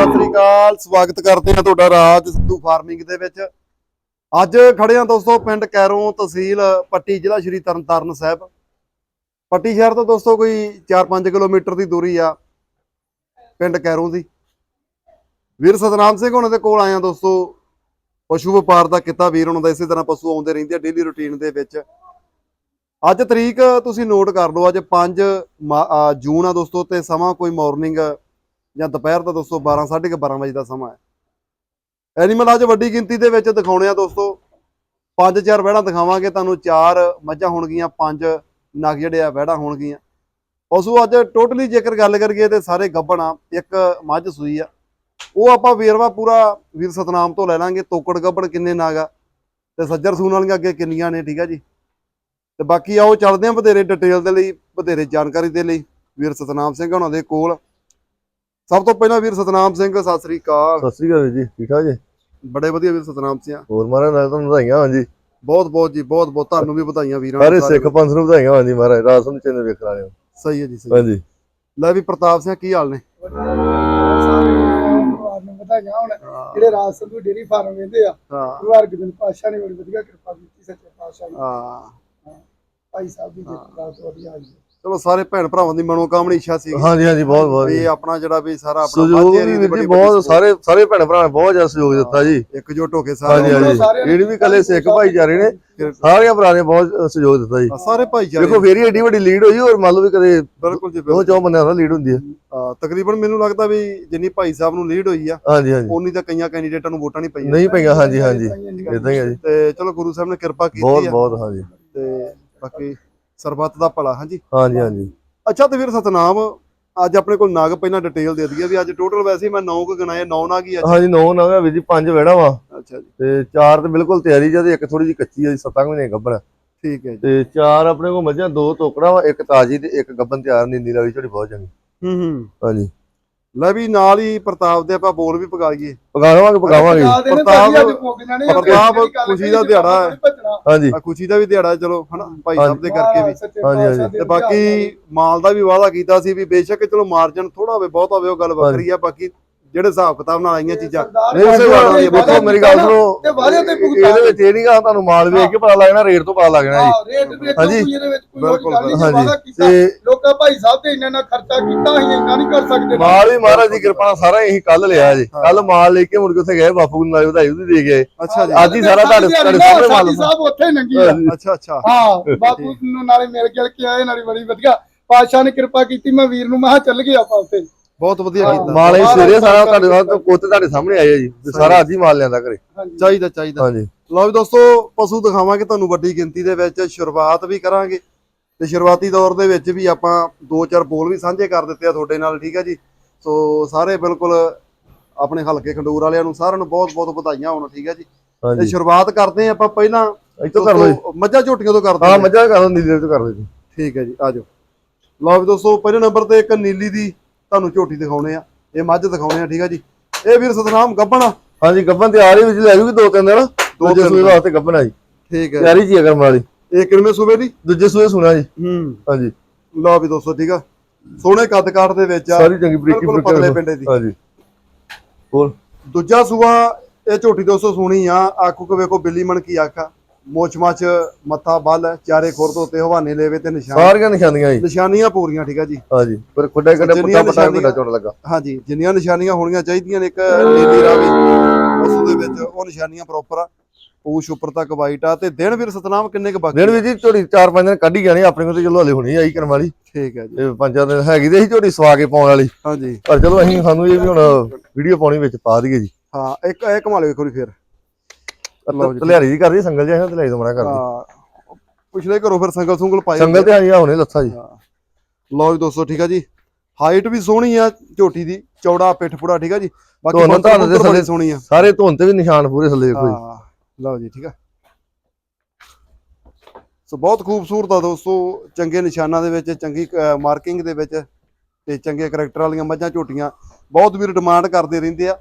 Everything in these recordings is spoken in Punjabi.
ਸਤਿ ਸ੍ਰੀ ਅਕਾਲ, ਸਵਾਗਤ ਕਰਦੇ ਹਾਂ ਤੁਹਾਡਾ ਰਾਜ ਸਿੱਧੂ ਫਾਰਮਿੰਗ ਦੇ ਵਿੱਚ। ਅੱਜ ਖੜੇ ਹਾਂ ਦੋਸਤੋ ਪਿੰਡ ਕੈਰੋਂ ਤਹਿਸੀਲ ਪੱਟੀ ਜ਼ਿਲ੍ਹਾ ਸ਼੍ਰੀ ਤਰਨਤਾਰਨ ਸਾਹਿਬ। ਪੱਟੀ ਸ਼ਹਿਰ ਤੋਂ ਦੋਸਤੋ ਕੋਈ 4-5 ਕਿਲੋਮੀਟਰ ਦੀ ਦੂਰੀ ਆ ਪਿੰਡ ਕੈਰੋਂ ਦੀ। ਵੀਰ ਸਤਨਾਮ ਸਿੰਘ ਉਹਨਾਂ ਦੇ ਕੋਲ ਆਇਆ ਦੋਸਤੋ। ਪਸ਼ੂ ਵਪਾਰ ਦਾ ਕਿੱਤਾ ਵੀਰ ਉਹਨਾਂ ਦਾ ਇਸੇ ਤਰ੍ਹਾਂ ਪਸ਼ੂ ਆਉਂਦੇ ਰਹਿੰਦੇ ਆ ਡੇਲੀ ਰੁਟੀਨ ਦੇ ਵਿੱਚ। ਅੱਜ ਤਰੀਕ ਤੁਸੀਂ ਨੋਟ ਕਰ ਲਓ, ਅੱਜ 5 ਜੂਨ ਆ ਦੋਸਤੋ ਤੇ ਸਮਾਂ ਕੋਈ ਮਾਰਨਿੰਗ ਜਾਂ ਦੁਪਹਿਰ ਦਾ ਦੋਸਤੋ 12 12:30 ਵਜੇ ਦਾ ਸਮਾਂ ਹੈ। ਐਨੀਮਲ ਅੱਜ ਵੱਡੀ ਗਿਣਤੀ ਦੇ ਵਿੱਚ ਦਿਖਾਉਣੇ ਆ ਦੋਸਤੋ। ਪੰਜ, ਚਾਰ ਵਹਿੜਾਂ ਦਿਖਾਵਾਂਗੇ, ਤੁਹਾਨੂੰ ਚਾਰ ਮੱਝਾਂ ਹੋਣਗੀਆਂ, ਪੰਜ ਨਗ ਜਿਹੜੇ ਆ ਵਹਿੜਾਂ ਹੋਣਗੀਆਂ। ਪਸ਼ੂ ਅੱਜ ਟੋਟਲੀ ਜੇਕਰ ਗੱਲ ਕਰੀਏ ਤੇ ਸਾਰੇ ਗੱਭਣ ਆ, ਇੱਕ ਮੱਝ ਸੂਈ ਆ। ਉਹ ਆਪਾਂ ਵੇਰਵਾ ਪੂਰਾ ਵੀਰ ਸਤਨਾਮ ਤੋਂ ਲੈ ਲਾਂਗੇ, ਤੋਕੜ ਗੱਭਣ ਕਿੰਨੇ ਨਗ ਆ ਤੇ ਸੱਜਰ ਸੂਣ ਵਾਲੀਆਂ ਅੱਗੇ ਕਿੰਨੀਆਂ ਨੇ, ਠੀਕ ਆ ਜੀ? ਤੇ ਬਾਕੀ ਆਓ ਚੱਲਦੇ ਆਂ ਵਧੇਰੇ ਡਿਟੇਲ ਦੇ ਲਈ ਵਧੇਰੇ ਜਾਣਕਾਰੀ ਦੇ ਲਈ, ਵੀਰ ਸਤਨਾਮ ਸਿੰਘ ਉਹਨਾਂ ਦੇ ਕੋਲ। ਸਭ ਤੋਂ ਪਹਿਲਾਂ ਵੀਰ ਸਤਨਾਮ ਸਿੰਘ ਸਤਿ ਸ੍ਰੀ ਅਕਾਲ। ਸਤਿ ਸ੍ਰੀ ਅਕਾਲ ਜੀ ਠੀਕ ਠਾਕ ਜੀ? ਬੜੇ ਵਧੀਆ ਵੀਰ ਸਤਨਾਮ ਸਿੰਘ ਹੋਰ ਮਹਾਰਾਜ ਨਾਲ ਤੁਹਾਨੂੰ ਵਧਾਈਆਂ ਹਾਂ ਜੀ। ਬਹੁਤ ਬਹੁਤ ਜੀ ਬਹੁਤ ਬਹੁਤ ਤੁਹਾਨੂੰ ਵੀ ਵਧਾਈਆਂ ਵੀਰਾਂ ਸਾਰੇ ਸਿੱਖ ਪੰਥ ਨੂੰ ਵਧਾਈਆਂ ਹਾਂ ਜੀ ਮਹਾਰਾਜ ਰਾਤ ਨੂੰ ਚੈਨਲ ਵੇਖ ਰਹੇ ਹੋ ਸਹੀ ਹੈ ਜੀ ਸਹੀ ਹੈ। ਹਾਂਜੀ। ਲੈ ਵੀ ਪ੍ਰਤਾਪ ਸਿੰਘ ਕੀ ਹਾਲ ਨੇ? ਸਾਰੇ ਪਰਿਵਾਰ ਨੂੰ ਵਧਾਈਆਂ ਹੋਣ ਜਿਹੜੇ ਰਾਜ ਸੰਧੂ ਡੇਰੀ ਫਾਰਮ ਵੇਂਦੇ ਆ ਹਾਂ। ਪਰਿਵਾਰ ਗੋਬਿੰਦ ਪਾਸ਼ਾ ਨੇ ਬੜੀ ਵਧੀਆ ਕਿਰਪਾ ਕੀਤੀ ਸੱਚੇ ਪਾਤਸ਼ਾਹ ਨੇ। ਹਾਂ। ਭਾਈ ਸਾਹਿਬ ਦੀ ਕਿਰਪਾ ਤੋਂ ਵਧੀਆ ਆਈ ਹੈ। ਚਲੋ ਸਾਰੇ ਭੈਣ ਭਰਾਵਾਂ ਦੀ ਮਨੋਕਾਮਨਾ ਇੱਛਾ ਸੀ ਹਾਂਜੀ ਹਾਂਜੀ ਬਹੁਤ ਬਹੁਤ ਵੀ। ਆਪਣਾ ਜਿਹੜਾ ਵੀ ਸਾਰਾ ਆਪਣਾ ਸਹਿਯੋਗ ਵੀ ਬਹੁਤ। ਸਾਰੇ ਸਾਰੇ ਭੈਣ ਭਰਾ ਨੇ ਬਹੁਤ ਜ਼ਿਆਦਾ ਸਹਿਯੋਗ ਦਿੱਤਾ ਜੀ। ਇਕਜੁੱਟ ਹੋ ਕੇ ਸਾਰੇ ਹਾਂਜੀ ਜਿਹੜੀ ਵੀ ਕੱਲੇ ਸਿੱਖ ਭਾਈਚਾਰੇ ਨੇ ਸਾਰਿਆਂ ਭਰਾ ਨੇ ਬਹੁਤ ਸਹਿਯੋਗ ਦਿੱਤਾ ਜੀ। ਸਾਰੇ ਭਾਈਚਾਰੇ ਦੇਖੋ ਫੇਰ ਹੀ ਏਡੀ ਵੱਡੀ ਲੀਡ ਹੋਈ ਔਰ ਮੰਨ ਲਓ ਵੀ ਕਦੇ ਬਿਲਕੁਲ ਜੀ ਦੋ ਚੌ ਬੰਦਿਆਂ ਦਾ ਲੀਡ ਹੁੰਦੀ ਹੈ। ਹਾਂ, ਤਕਰੀਬਨ ਮੈਨੂੰ ਲੱਗਦਾ ਵੀ ਜਿੰਨੀ ਭਾਈ ਸਾਹਿਬ ਨੂੰ ਲੀਡ ਹੋਈ ਆ ਹਾਂਜੀ ਹਾਂਜੀ। ਉਨੀ ਤਾਂ ਕਈਆਂ ਕੈਂਡੀਡੇਟਾਂ ਨੂੰ ਵੋਟਾਂ ਨਹੀਂ ਪਈਆਂ। ਨਹੀਂ ਪਈਆਂ ਹਾਂਜੀ ਹਾਂਜੀ। ਇਦਾਂ ਹੀ ਹੈ ਜੀ। ਤੇ ਚਲੋ ਗੁਰੂ ਸਾਹਿਬ ਨੇ ਕਿਰਪਾ ਬਹੁਤ ਕੀਤੀ ਆ। ਬਹੁਤ ਹਾਂਜੀ। ਤੇ ਬਾਕੀ ਸਰਬੱਤ ਦਾ ਭਲਾ ਹਾਂਜੀ? ਹਾਂਜੀ ਹਾਂਜੀ। ਅੱਛਾ ਤੇ ਵੀਰ ਸਤਨਾਮ ਅੱਜ ਆਪਣੇ ਕੋਲ ਨਾਗ ਪਹਿਲਾਂ ਡਿਟੇਲ ਦੇ ਦਈਏ ਵੀ ਅੱਜ ਟੋਟਲ ਵੈਸੇ ਹੀ ਮੈਂ 9 ਕੁ ਗਣਾਏ 9 ਨਾਗ ਹੀ ਅੱਜ ਹਾਂਜੀ ਨੌ ਨਾ ਵੀਰ ਜੀ ਪੰਜ ਵੜਾ ਵਾ। ਅੱਛਾ ਜੀ। ਤੇ ਚਾਰ ਤੇ ਬਿਲਕੁਲ ਤਿਆਰੀ ਜਦ ਇੱਕ ਥੋੜੀ ਜਿਹੀ ਕੱਚੀ ਹੈ ਜੀ, ਸੱਤਾਂ ਕੁ ਮਹੀਨੇ ਗੱਭਣ। ਠੀਕ ਹੈ ਜੀ। ਤੇ ਚਾਰ ਆਪਣੇ ਕੋਲ ਮੱਝਾਂ ਦੋ ਟੋਕੜਾ ਵਾ ਇੱਕ ਤਾਜੀ ਤੇ ਇੱਕ ਗੱਬਨ ਤਿਆਰ ਨੀਂਦੀ ਵਾਲੀ ਝੋੜੀ ਬਹੁਤ ਚੰਗੀ। ਹੂੰ ਹੂੰ। ਹਾਂਜੀ। ਲੈ ਵੀ ਨਾਲ ਹੀ ਪ੍ਰਤਾਪ ਦੇ ਆਪਾਂ ਬੋਲ ਵੀ ਪਕਾਈਏ ਪਕਾਵਾਂਗੇ। ਪਕਾਵਾਂਗੇ ਪ੍ਰਤਾਪ- ਪ੍ਰਤਾਪ ਪ੍ਰਤਾਪ ਖੁਸ਼ੀ ਦਾ ਦਿਹਾੜਾ ਹੈ। ਹਾਂਜੀ। ਆ ਖੁਸ਼ੀ ਦਾ ਵੀ ਦਿਹਾੜਾ ਚਲੋ ਹਨਾ ਭਾਈ ਸਾਹਿਬ ਦੇ ਕਰਕੇ ਵੀ। ਹਾਂਜੀ, ਹਾਂਜੀ। ਤੇ ਬਾਕੀ ਮਾਲ ਦਾ ਵੀ ਵਾਅਦਾ ਕੀਤਾ ਸੀ ਵੀ ਬੇਸ਼ੱਕ ਚਲੋ ਮਾਰਜਨ ਥੋੜਾ ਹੋਵੇ ਬਹੁਤ ਹੋਵੇ ਉਹ ਗੱਲ ਵੱਖਰੀ ਆ ਬਾਕੀ ਜਿਹੜੇ ਹਿਸਾਬ ਕਿਤਾਬ ਨਾਲ ਆਈਆਂ ਚੀਜ਼ਾਂ। ਨਹੀਂ ਉਸੇ ਹੀ ਆ, ਦੇਖੋ ਮੇਰੀ ਗੱਲ ਤੇ ਸੁਣੋ। ਵਾਅਦੇ ਤੇ ਭੁਗਤਾਨ। ਇਹਦੇ ਵਿੱਚ ਇਹ ਨਹੀਂ ਗਾ ਤੁਹਾਨੂੰ ਮਾਲ ਵੇਖ ਕੇ ਪਤਾ ਲੱਗਣਾ ਰੇਟ ਤੋਂ ਪਤਾ ਲੱਗਣਾ ਜੀ। ਰੇਟ ਵਿੱਚ ਹਾਂਜੀ। ਇਹਦੇ ਵਿੱਚ ਕੋਈ ਬਿਲਕੁਲ, ਗੱਲ ਨਹੀਂ ਹਾਂਜੀ। ਵਾਅਦਾ ਕੀਤਾ। ਤੇ ਲੋਕਾਂ ਭਾਈ ਸਾਹਿਬ ਤੇ ਇੰਨਾ ਇੰਨਾ ਖਰਚਾ ਕੀਤਾ ਅਸੀਂ ਇੰਨਾ ਨਹੀਂ ਕਰ ਸਕਦੇ। ਮਾਲ ਵੀ ਮਹਾਰਾਜ ਦੀ ਕਿਰਪਾ ਨਾਲ ਸਾਰਾ ਇਹੀ ਕੱਲ ਲਿਆ ਜੀ। ਕੱਲ ਮਾਲ ਲੈ ਕੇ ਮੁੜ ਕੇ ਉੱਥੇ ਗਏ ਬਾਪੂ ਨੂੰ ਨਾਲ ਵਧਾਈ ਉਹਦੀ ਦੇ ਗਏ। ਅੱਛਾ ਜੀ। ਅੱਜ ਹੀ ਸਾਰਾ ਤੁਹਾਡੇ ਸਾਹਮਣੇ ਮਾਲ ਸਾਹਿਬ ਉੱਥੇ ਨੰਗੀ ਅੱਛਾ ਅੱਛਾ। ਹਾਂ ਬਾਪੂ ਨੂੰ ਨਾਲੇ ਮਿਲ ਗਿਲ ਕੇ ਆਏ ਨਾਲੇ ਬੜੀ ਵਧੀਆ। ਪਾਤਸ਼ਾਹ ਨੇ ਕਿਰਪਾ ਕੀਤੀ ਮੈਂ ਵੀਰ ਨੂੰ ਮੈਂ ਕਿਹਾ ਚੱਲ ਗਿਆ ਆਪਾਂ ਉੱਥੇ। ਬਹੁਤ ਵਧੀਆ ਹਾਂ। ਕੀਤਾ। ਮਾਲ ਸਵੇਰੇ ਸਾਰਾ ਤੁਹਾਡੇ ਨਾਲ ਕੋਤੇ ਤੁਹਾਡੇ ਸਾਹਮਣੇ ਆਏ ਆ ਜੀ ਸਾਰਾ ਅੱਜ ਹੀ ਮਾਲ ਲਿਆਂਦਾ ਘਰੇ। ਚਾਹੀਦਾ ਚਾਹੀਦਾ। ਹਾਂਜੀ। ਲਓ ਵੀ ਦੋਸਤੋ ਪਸ਼ੂ ਦਿਖਾਵਾਂਗੇ ਤੁਹਾਨੂੰ ਵੱਡੀ ਗਿਣਤੀ ਦੇ ਵਿੱਚ ਸ਼ੁਰੂਆਤ ਵੀ ਕਰਾਂਗੇ। ਤੇ ਸ਼ੁਰੂਆਤੀ ਦੌਰ ਦੇ ਵਿੱਚ ਵੀ ਆਪਾਂ ਦੋ ਚਾਰ ਬੋਲ ਵੀ ਸਾਂਝੇ ਕਰ ਦਿੱਤੇ ਆ ਤੁਹਾਡੇ ਨਾਲ ਠੀਕ ਆ ਜੀ? ਸੋ ਸਾਰੇ ਬਿਲਕੁਲ ਆਪਣੇ ਹਲਕੇ ਖੰਡੂਰ ਵਾਲਿਆਂ ਨੂੰ ਸਾਰਿਆਂ ਨੂੰ ਬਹੁਤ ਬਹੁਤ ਵਧਾਈਆਂ ਹੋਣ ਠੀਕ ਆ ਜੀ? ਤੇ ਸ਼ੁਰੂਆਤ ਕਰਦੇ ਆ ਆਪਾਂ ਪਹਿਲਾਂ। ਇੱਥੋਂ ਕਰ ਲਓ ਮੱਝਾਂ ਝੋਟੀਆਂ ਤੋਂ ਕਰਦੇ ਹਾਂ ਹਾਂ। ਮੱਝਾਂ ਕਰ ਲਓ ਨੀਲੇ ਤੋਂ ਕਰ ਲਓ ਜੀ। ਠੀਕ ਹੈ ਜੀ ਆਜੋ ਲਓ ਵੀ ਦੋਸਤੋ ਪਹਿਲੇ ਨੰਬਰ ਤੇ ਇੱਕ ਨੀਲੀ ਦੀ ਤੁਹਾਨੂੰ ਝੋਟੀ ਦਿਖਾਉਣੇ ਆ ਇਹ ਮੱਝ ਦਿਖਾਉਣੇ ਆ ਠੀਕ ਆ ਜੀ? ਇਹ ਵੀਰ ਸਤਨਾਮ ਗੱਬਣ ਆ। ਹਾਂਜੀ ਗੱਬਨ ਤਿਆਰ ਹੀ ਵਿੱਚ ਲੈ ਜੂਗੀ ਦੋ ਤਿੰਨ ਦਿਨ। ਦੂਜੇ ਸੂਏ। ਵਾਸਤੇ ਗੱਬਨ ਆ ਜੀ। ਠੀਕ ਹੈ ਤਿਆਰੀ ਜੀ ਅਗਰ ਵਾਲੀ ਇਹ ਕਿੰਨੇ ਸੂਬੇ ਦੀ? ਦੂਜੇ ਸੂਏ ਸੁਣਾ ਜੀ। ਹੂੰ। ਹਾਂਜੀ। ਲਓ ਵੀ ਦੋਸਤੋ ਠੀਕ ਆ। ਸੋਹਣੇ ਕੱਦ ਕਾਠ ਦੇ ਵਿੱਚ ਆ। ਸਾਰੀ ਚੰਗੀ ਬਰੀਕੀ ਪਤਲੇ ਪਿੰਡੇ ਦੀ। ਹਾਂਜੀ। ਹੋਰ? ਦੂਜਾ ਸੂਆ ਇਹ ਝੋਟੀ ਦੋਸਤੋ ਸੋਹਣੀ ਆ। ਆਖੂ ਕੋ ਵੇਖੋ ਬਿੱਲੀ ਮਣ ਕੀ ਆਖਾ। ਮੋਚ ਮੱਚ ਮੱਥਾ ਬੱਲ ਚਾਰੇ ਖੁਰ ਤੋਂ ਉੱਤੇ ਹਵਾਨੇ ਲੈਵੇ ਤੇ ਨਿਸ਼ਾਨ ਸਾਰੀਆਂ ਨਿਸ਼ਾਨੀਆਂ ਜੀ। ਨਿਸ਼ਾਨੀਆਂ ਪੂਰੀਆਂ ਠੀਕ ਆ ਜੀ। ਹਾਂਜੀ ਪਰ ਖੁੱਡਾ ਖੁੱਡਾ ਪੁੱਟਾ ਪਟਾ ਕਿੱਡਾ ਚੋਣ ਲੱਗਾ। ਹਾਂਜੀ ਜਿੰਨੀਆਂ ਨਿਸ਼ਾਨੀਆਂ ਹੋਣੀਆਂ ਚਾਹੀਦੀਆਂ ਨੇ ਇੱਕ ਨੀਲੀ ਰਾਵੀ ਉਸ ਦੇ ਵਿੱਚ ਉਹ ਨਿਸ਼ਾਨੀਆਂ ਪ੍ਰੋਪਰ ਆ। ਪੂਛ ਉੱਪਰ ਤੱਕ ਵਾਈਟ ਆ ਤੇ ਦਿਨ ਵੀਰ ਸਤਨਾਮ ਕਿੰਨੇ ਕ ਬਾਕੀ ਦਿਨ ਵੀ ਜੀ ਝੋੜੀ ਚਾਰ ਪੰਜ ਦਿਨ ਕੱਢ ਜਾਣੀ ਆਪਣੇ ਕੋਲ ਤੇ ਚਲੋ ਹਲੇ ਹੁਣੀ ਆਈ ਕਰਨ ਵਾਲੀ। ਠੀਕ ਹੈ ਜੀ। ਤੇ ਪੰਜਾਂ ਦਿਨ ਹੈਗੀ ਤੇ ਸੀ ਝੋੜੀ ਸਵਾ ਕੇ ਪਾਉਣ ਵਾਲੀ। ਹਾਂਜੀ। ਪਰ ਚਲੋ ਅਸੀਂ ਸਾਨੂੰ ਇਹ ਵੀ ਹੁਣ ਵੀਡੀਓ ਪਾਉਣੀ ਵਿੱਚ ਪਾ ਦਈਏ ਜੀ। ਹਾਂ ਇੱਕ ਇਹ ਕਮਾ ਲਿਓ ਇੱਕ ਵਾਰੀ ਫੇਰ। ਲਓ ਜੀ। ਤਲਿਆਰੀ ਦੀ ਕਰਦੀ ਸੰਗਲ ਜਿਹਾ ਤਲਿਆਰੀ ਤੋਂ ਕਰਦੀ ਹਾਂ ਪਿਛਲੇ ਘਰੋਂ ਫਿਰ ਸੰਗਲ ਸੁੰਗਲ ਪਾਏ ਸੰਗਲ ਤੇ ਆਈ ਹੁਣੇ ਲੱਥਾ ਜੀ। ਲਓ ਜੀ ਦੋਸਤੋ ਠੀਕ ਆ ਜੀ। ਹਾਈਟ ਵੀ ਸੋਹਣੀ ਆ ਝੋਟੀ ਦੀ। ਚੌੜਾ ਪਿੱਠ ਪੂੜਾ ਠੀਕ ਆ ਜੀ। ਬਾਕੀ ਧੁੰਨ ਧੰਨ ਦੇ ਥੱਲੇ- ਸੋਹਣੀ ਆ। ਸਾਰੇ ਧੁੰਨ ਤੇ ਵੀ ਨਿਸ਼ਾਨ ਪੂਰੇ ਥੱਲੇ ਦੇਖੋ ਜੀ। ਹਾਂ ਲਓ ਜੀ ਠੀਕ ਆ। ਸੋ ਬਹੁਤ ਖੂਬਸੂਰਤ ਆ ਦੋਸਤੋ ਚੰਗੇ ਨਿਸ਼ਾਨਾਂ ਦੇ ਵਿੱਚ ਚੰਗੀ ਮਾਰਕਿੰਗ ਦੇ ਵਿੱਚ ਤੇ ਚੰਗੇ ਕਰੈਕਟਰ ਵਾਲੀਆਂ ਮੱਝਾਂ ਝੋਟੀਆਂ। ਬਹੁਤ ਵੀਰ ਡਿਮਾਂਡ ਕਰਦੇ ਰਹਿੰਦੇ ਆ।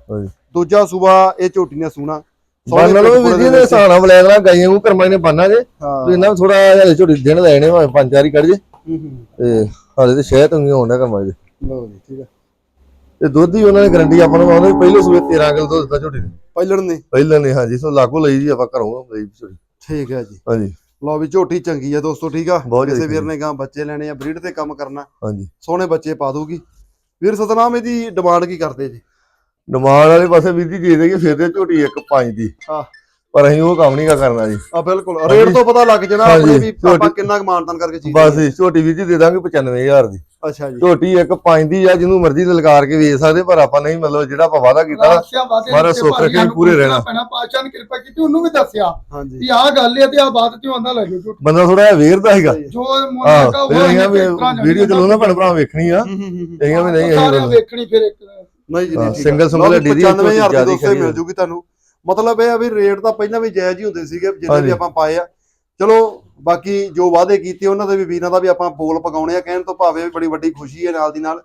ਦੂਜਾ ਸੂਬਾ ਇਹ ਝੋਟੀਆਂ ਸੂਣਾ। ਬੰਨ ਲਓ ਵੀ ਜੀ ਨੇ ਸਾਣਾ ਬਲੈਕ ਨਾਲ ਗਾਈਆਂ ਨੂੰ ਕਰਮਾਈ ਨੇ ਬੰਨਾ ਜੇ। ਹਾਂ। ਤੇ ਇਹਨਾਂ ਥੋੜਾ ਜਿਹਾ ਝੋੜੀ ਦਿਨ ਲੈਣੇ ਭਾਵੇਂ ਪੰਜ ਚਾਰ ਹੀ ਕੱਢ ਜੇ। ਹੂੰ, ਹੂੰ। ਤੇ ਹਾਲੇ ਤੇ ਸ਼ਹਿਦ ਹੁੰਦੀ ਹੋਣਾ ਕਰਮਾਈ ਦੇ ਲਓ ਜੀ ਠੀਕ ਆ। ਤੇ ਦੁੱਧ ਹੀ ਉਹਨਾਂ ਨੇ ਗਰੰਟੀ ਆਪਾਂ ਨੂੰ ਆਉਂਦੇ ਪਹਿਲੇ ਸੂਏ 13 ਕਿਲੋ ਦੁੱਧ ਦਿੱਤਾ ਨੇ। ਪਹਿਲਣ ਨੇ। ਪਹਿਲਾਂ ਨੇ ਹਾਂਜੀ ਸੋ ਲਾਗੋ ਲਈ ਜੀ ਆਪਾਂ ਘਰੋਂ ਲਈ ਝੋਟੀ। ਠੀਕ ਹੈ ਜੀ। ਹਾਂਜੀ। ਲਓ ਵੀ ਝੋਟੀ ਚੰਗੀ ਆ ਦੋਸਤੋ ਠੀਕ ਆ? ਕਿਸੇ ਵੀਰ ਨੇ ਗਾਂ ਬੱਚੇ ਲੈਣੇ ਆ ਬਰੀਡ ਤੇ ਕੰਮ ਕਰਨਾ। ਹਾਂਜੀ। ਸੋਹਣੇ ਬੱਚੇ ਪਾ ਦੂਗੀ ਵੀਰ ਸਤਨਾਮ ਇਹਦੀ ਡਿਮਾਂਡ ਕੀ ਕਰਦੇ ਜੀ? ਡਿਮਾਂਡ ਵਾਲੇ ਪਾਸੇ ਵੀਰ ਜੀ ਦੇ ਦੇਗੇ ਫਿਰ ਤੇ ਝੋਟੀ ਇੱਕ ਪੰਜ ਦੀ। ਹਾਂ। ਪਰ ਅਸੀਂ ਉਹ ਕੰਮ ਨਹੀਂ ਗਾ ਕਰਨਾ ਜੀ। ਆ ਬਿਲਕੁਲ। ਰੇਟ ਤੋਂ ਪਤਾ ਲੱਗ ਜਾਣਾ ਆਪਣੇ ਵੀ ਆਪਾਂ ਝੋਟੀ- ਕਿੰਨਾ ਕੁ ਮਾਨਤਨ ਕਰਕੇ ਚੀਜ਼ ਬਸ ਜੀ, ਝੋਟੀ ਵੀਰ ਜੀ ਦੇ ਦਾਂਗੇ 95000 ਦੀ। ਅੱਛਾ ਜੀ। ਝੋਟੀ ਇੱਕ ਪੰਜ ਦੀ ਆ ਜਿਹਨੂੰ ਮਰਜ਼ੀ ਲਲਕਾਰ ਕੇ ਵੇਚ ਸਕਦੇ ਪਰ ਆਪਾਂ ਨਹੀਂ ਮਤਲਬ ਜਿਹੜਾ ਆਪਾਂ ਵਾਅਦਾ ਕੀਤਾ ਵਾਦੇ ਮਹਾਰਾਜ ਸੁੱਖ ਰੱਖੇ, ਪੂਰੇ ਰਹਿਣਾ। ਪੈਣਾ ਨੇ ਕਿਰਪਾ ਕੀਤੀ ਉਹਨੂੰ ਵੀ ਦੱਸਿਆ ਹਾਂਜੀ। ਵੀ ਆਹ ਗੱਲ ਹੈ ਤੇ ਆਹ ਬਾਤ ਤੇ ਆਂਦਾ ਲੱਗੇ ਝੂਠ ਬੰਦਾ ਥੋੜਾ ਜਿਹਾ ਵੇਰ ਦਾ ਹੈਗਾ ਜੋ ਮੋਨਾ ਕਾ ਉਹ ਵੀਡੀਓ ਚਲੋ ਨਾ ਭੈਣ ਭਰਾ ਵੇਖਣੀ ਆ। ਹੂੰ, ਹੂੰ, ਹੂੰ, ਹੂੰ। ਅਸੀਂ ਵੀ ਨਹੀਂ ਅਸੀਂ ਵੇਖਣੀ ਫਿਰ ਇੱਕ। ਨਹੀਂ ਜੀ ਹਾਂ, ਨਹੀਂ ਠੀਕ ਲਓ ਹੱਡੀ ਦੀ 95000 ਦੀ ਦੋਸਤੋ। ਮਿਲ ਜੂਗੀ ਤੁਹਾਨੂੰ। ਮਤਲਬ ਇਹ ਆ ਵੀ ਰੇਟ ਤਾਂ ਪਹਿਲਾਂ ਵੀ ਜਾਇਜ਼ ਹੀ ਹੁੰਦੇ ਸੀਗੇ ਜਿੰਨੇ ਵੀ। ਆਪਾਂ ਪਾਏ ਆ। ਚਲੋ ਬਾਕੀ ਜੋ ਵਾਅਦੇ ਕੀਤੇ ਉਹਨਾਂ ਦੇ ਵੀ ਵੀਰਾਂ ਦਾ ਵੀ ਆਪਾਂ ਬੋਲ ਪਗਾਉਣੇ ਆ ਕਹਿਣ ਤੋਂ ਭਾਵੇਂ ਵੀ ਬੜੀ ਵੱਡੀ ਖੁਸ਼ੀ ਹੈ ਨਾਲ ਦੀ ਨਾਲ।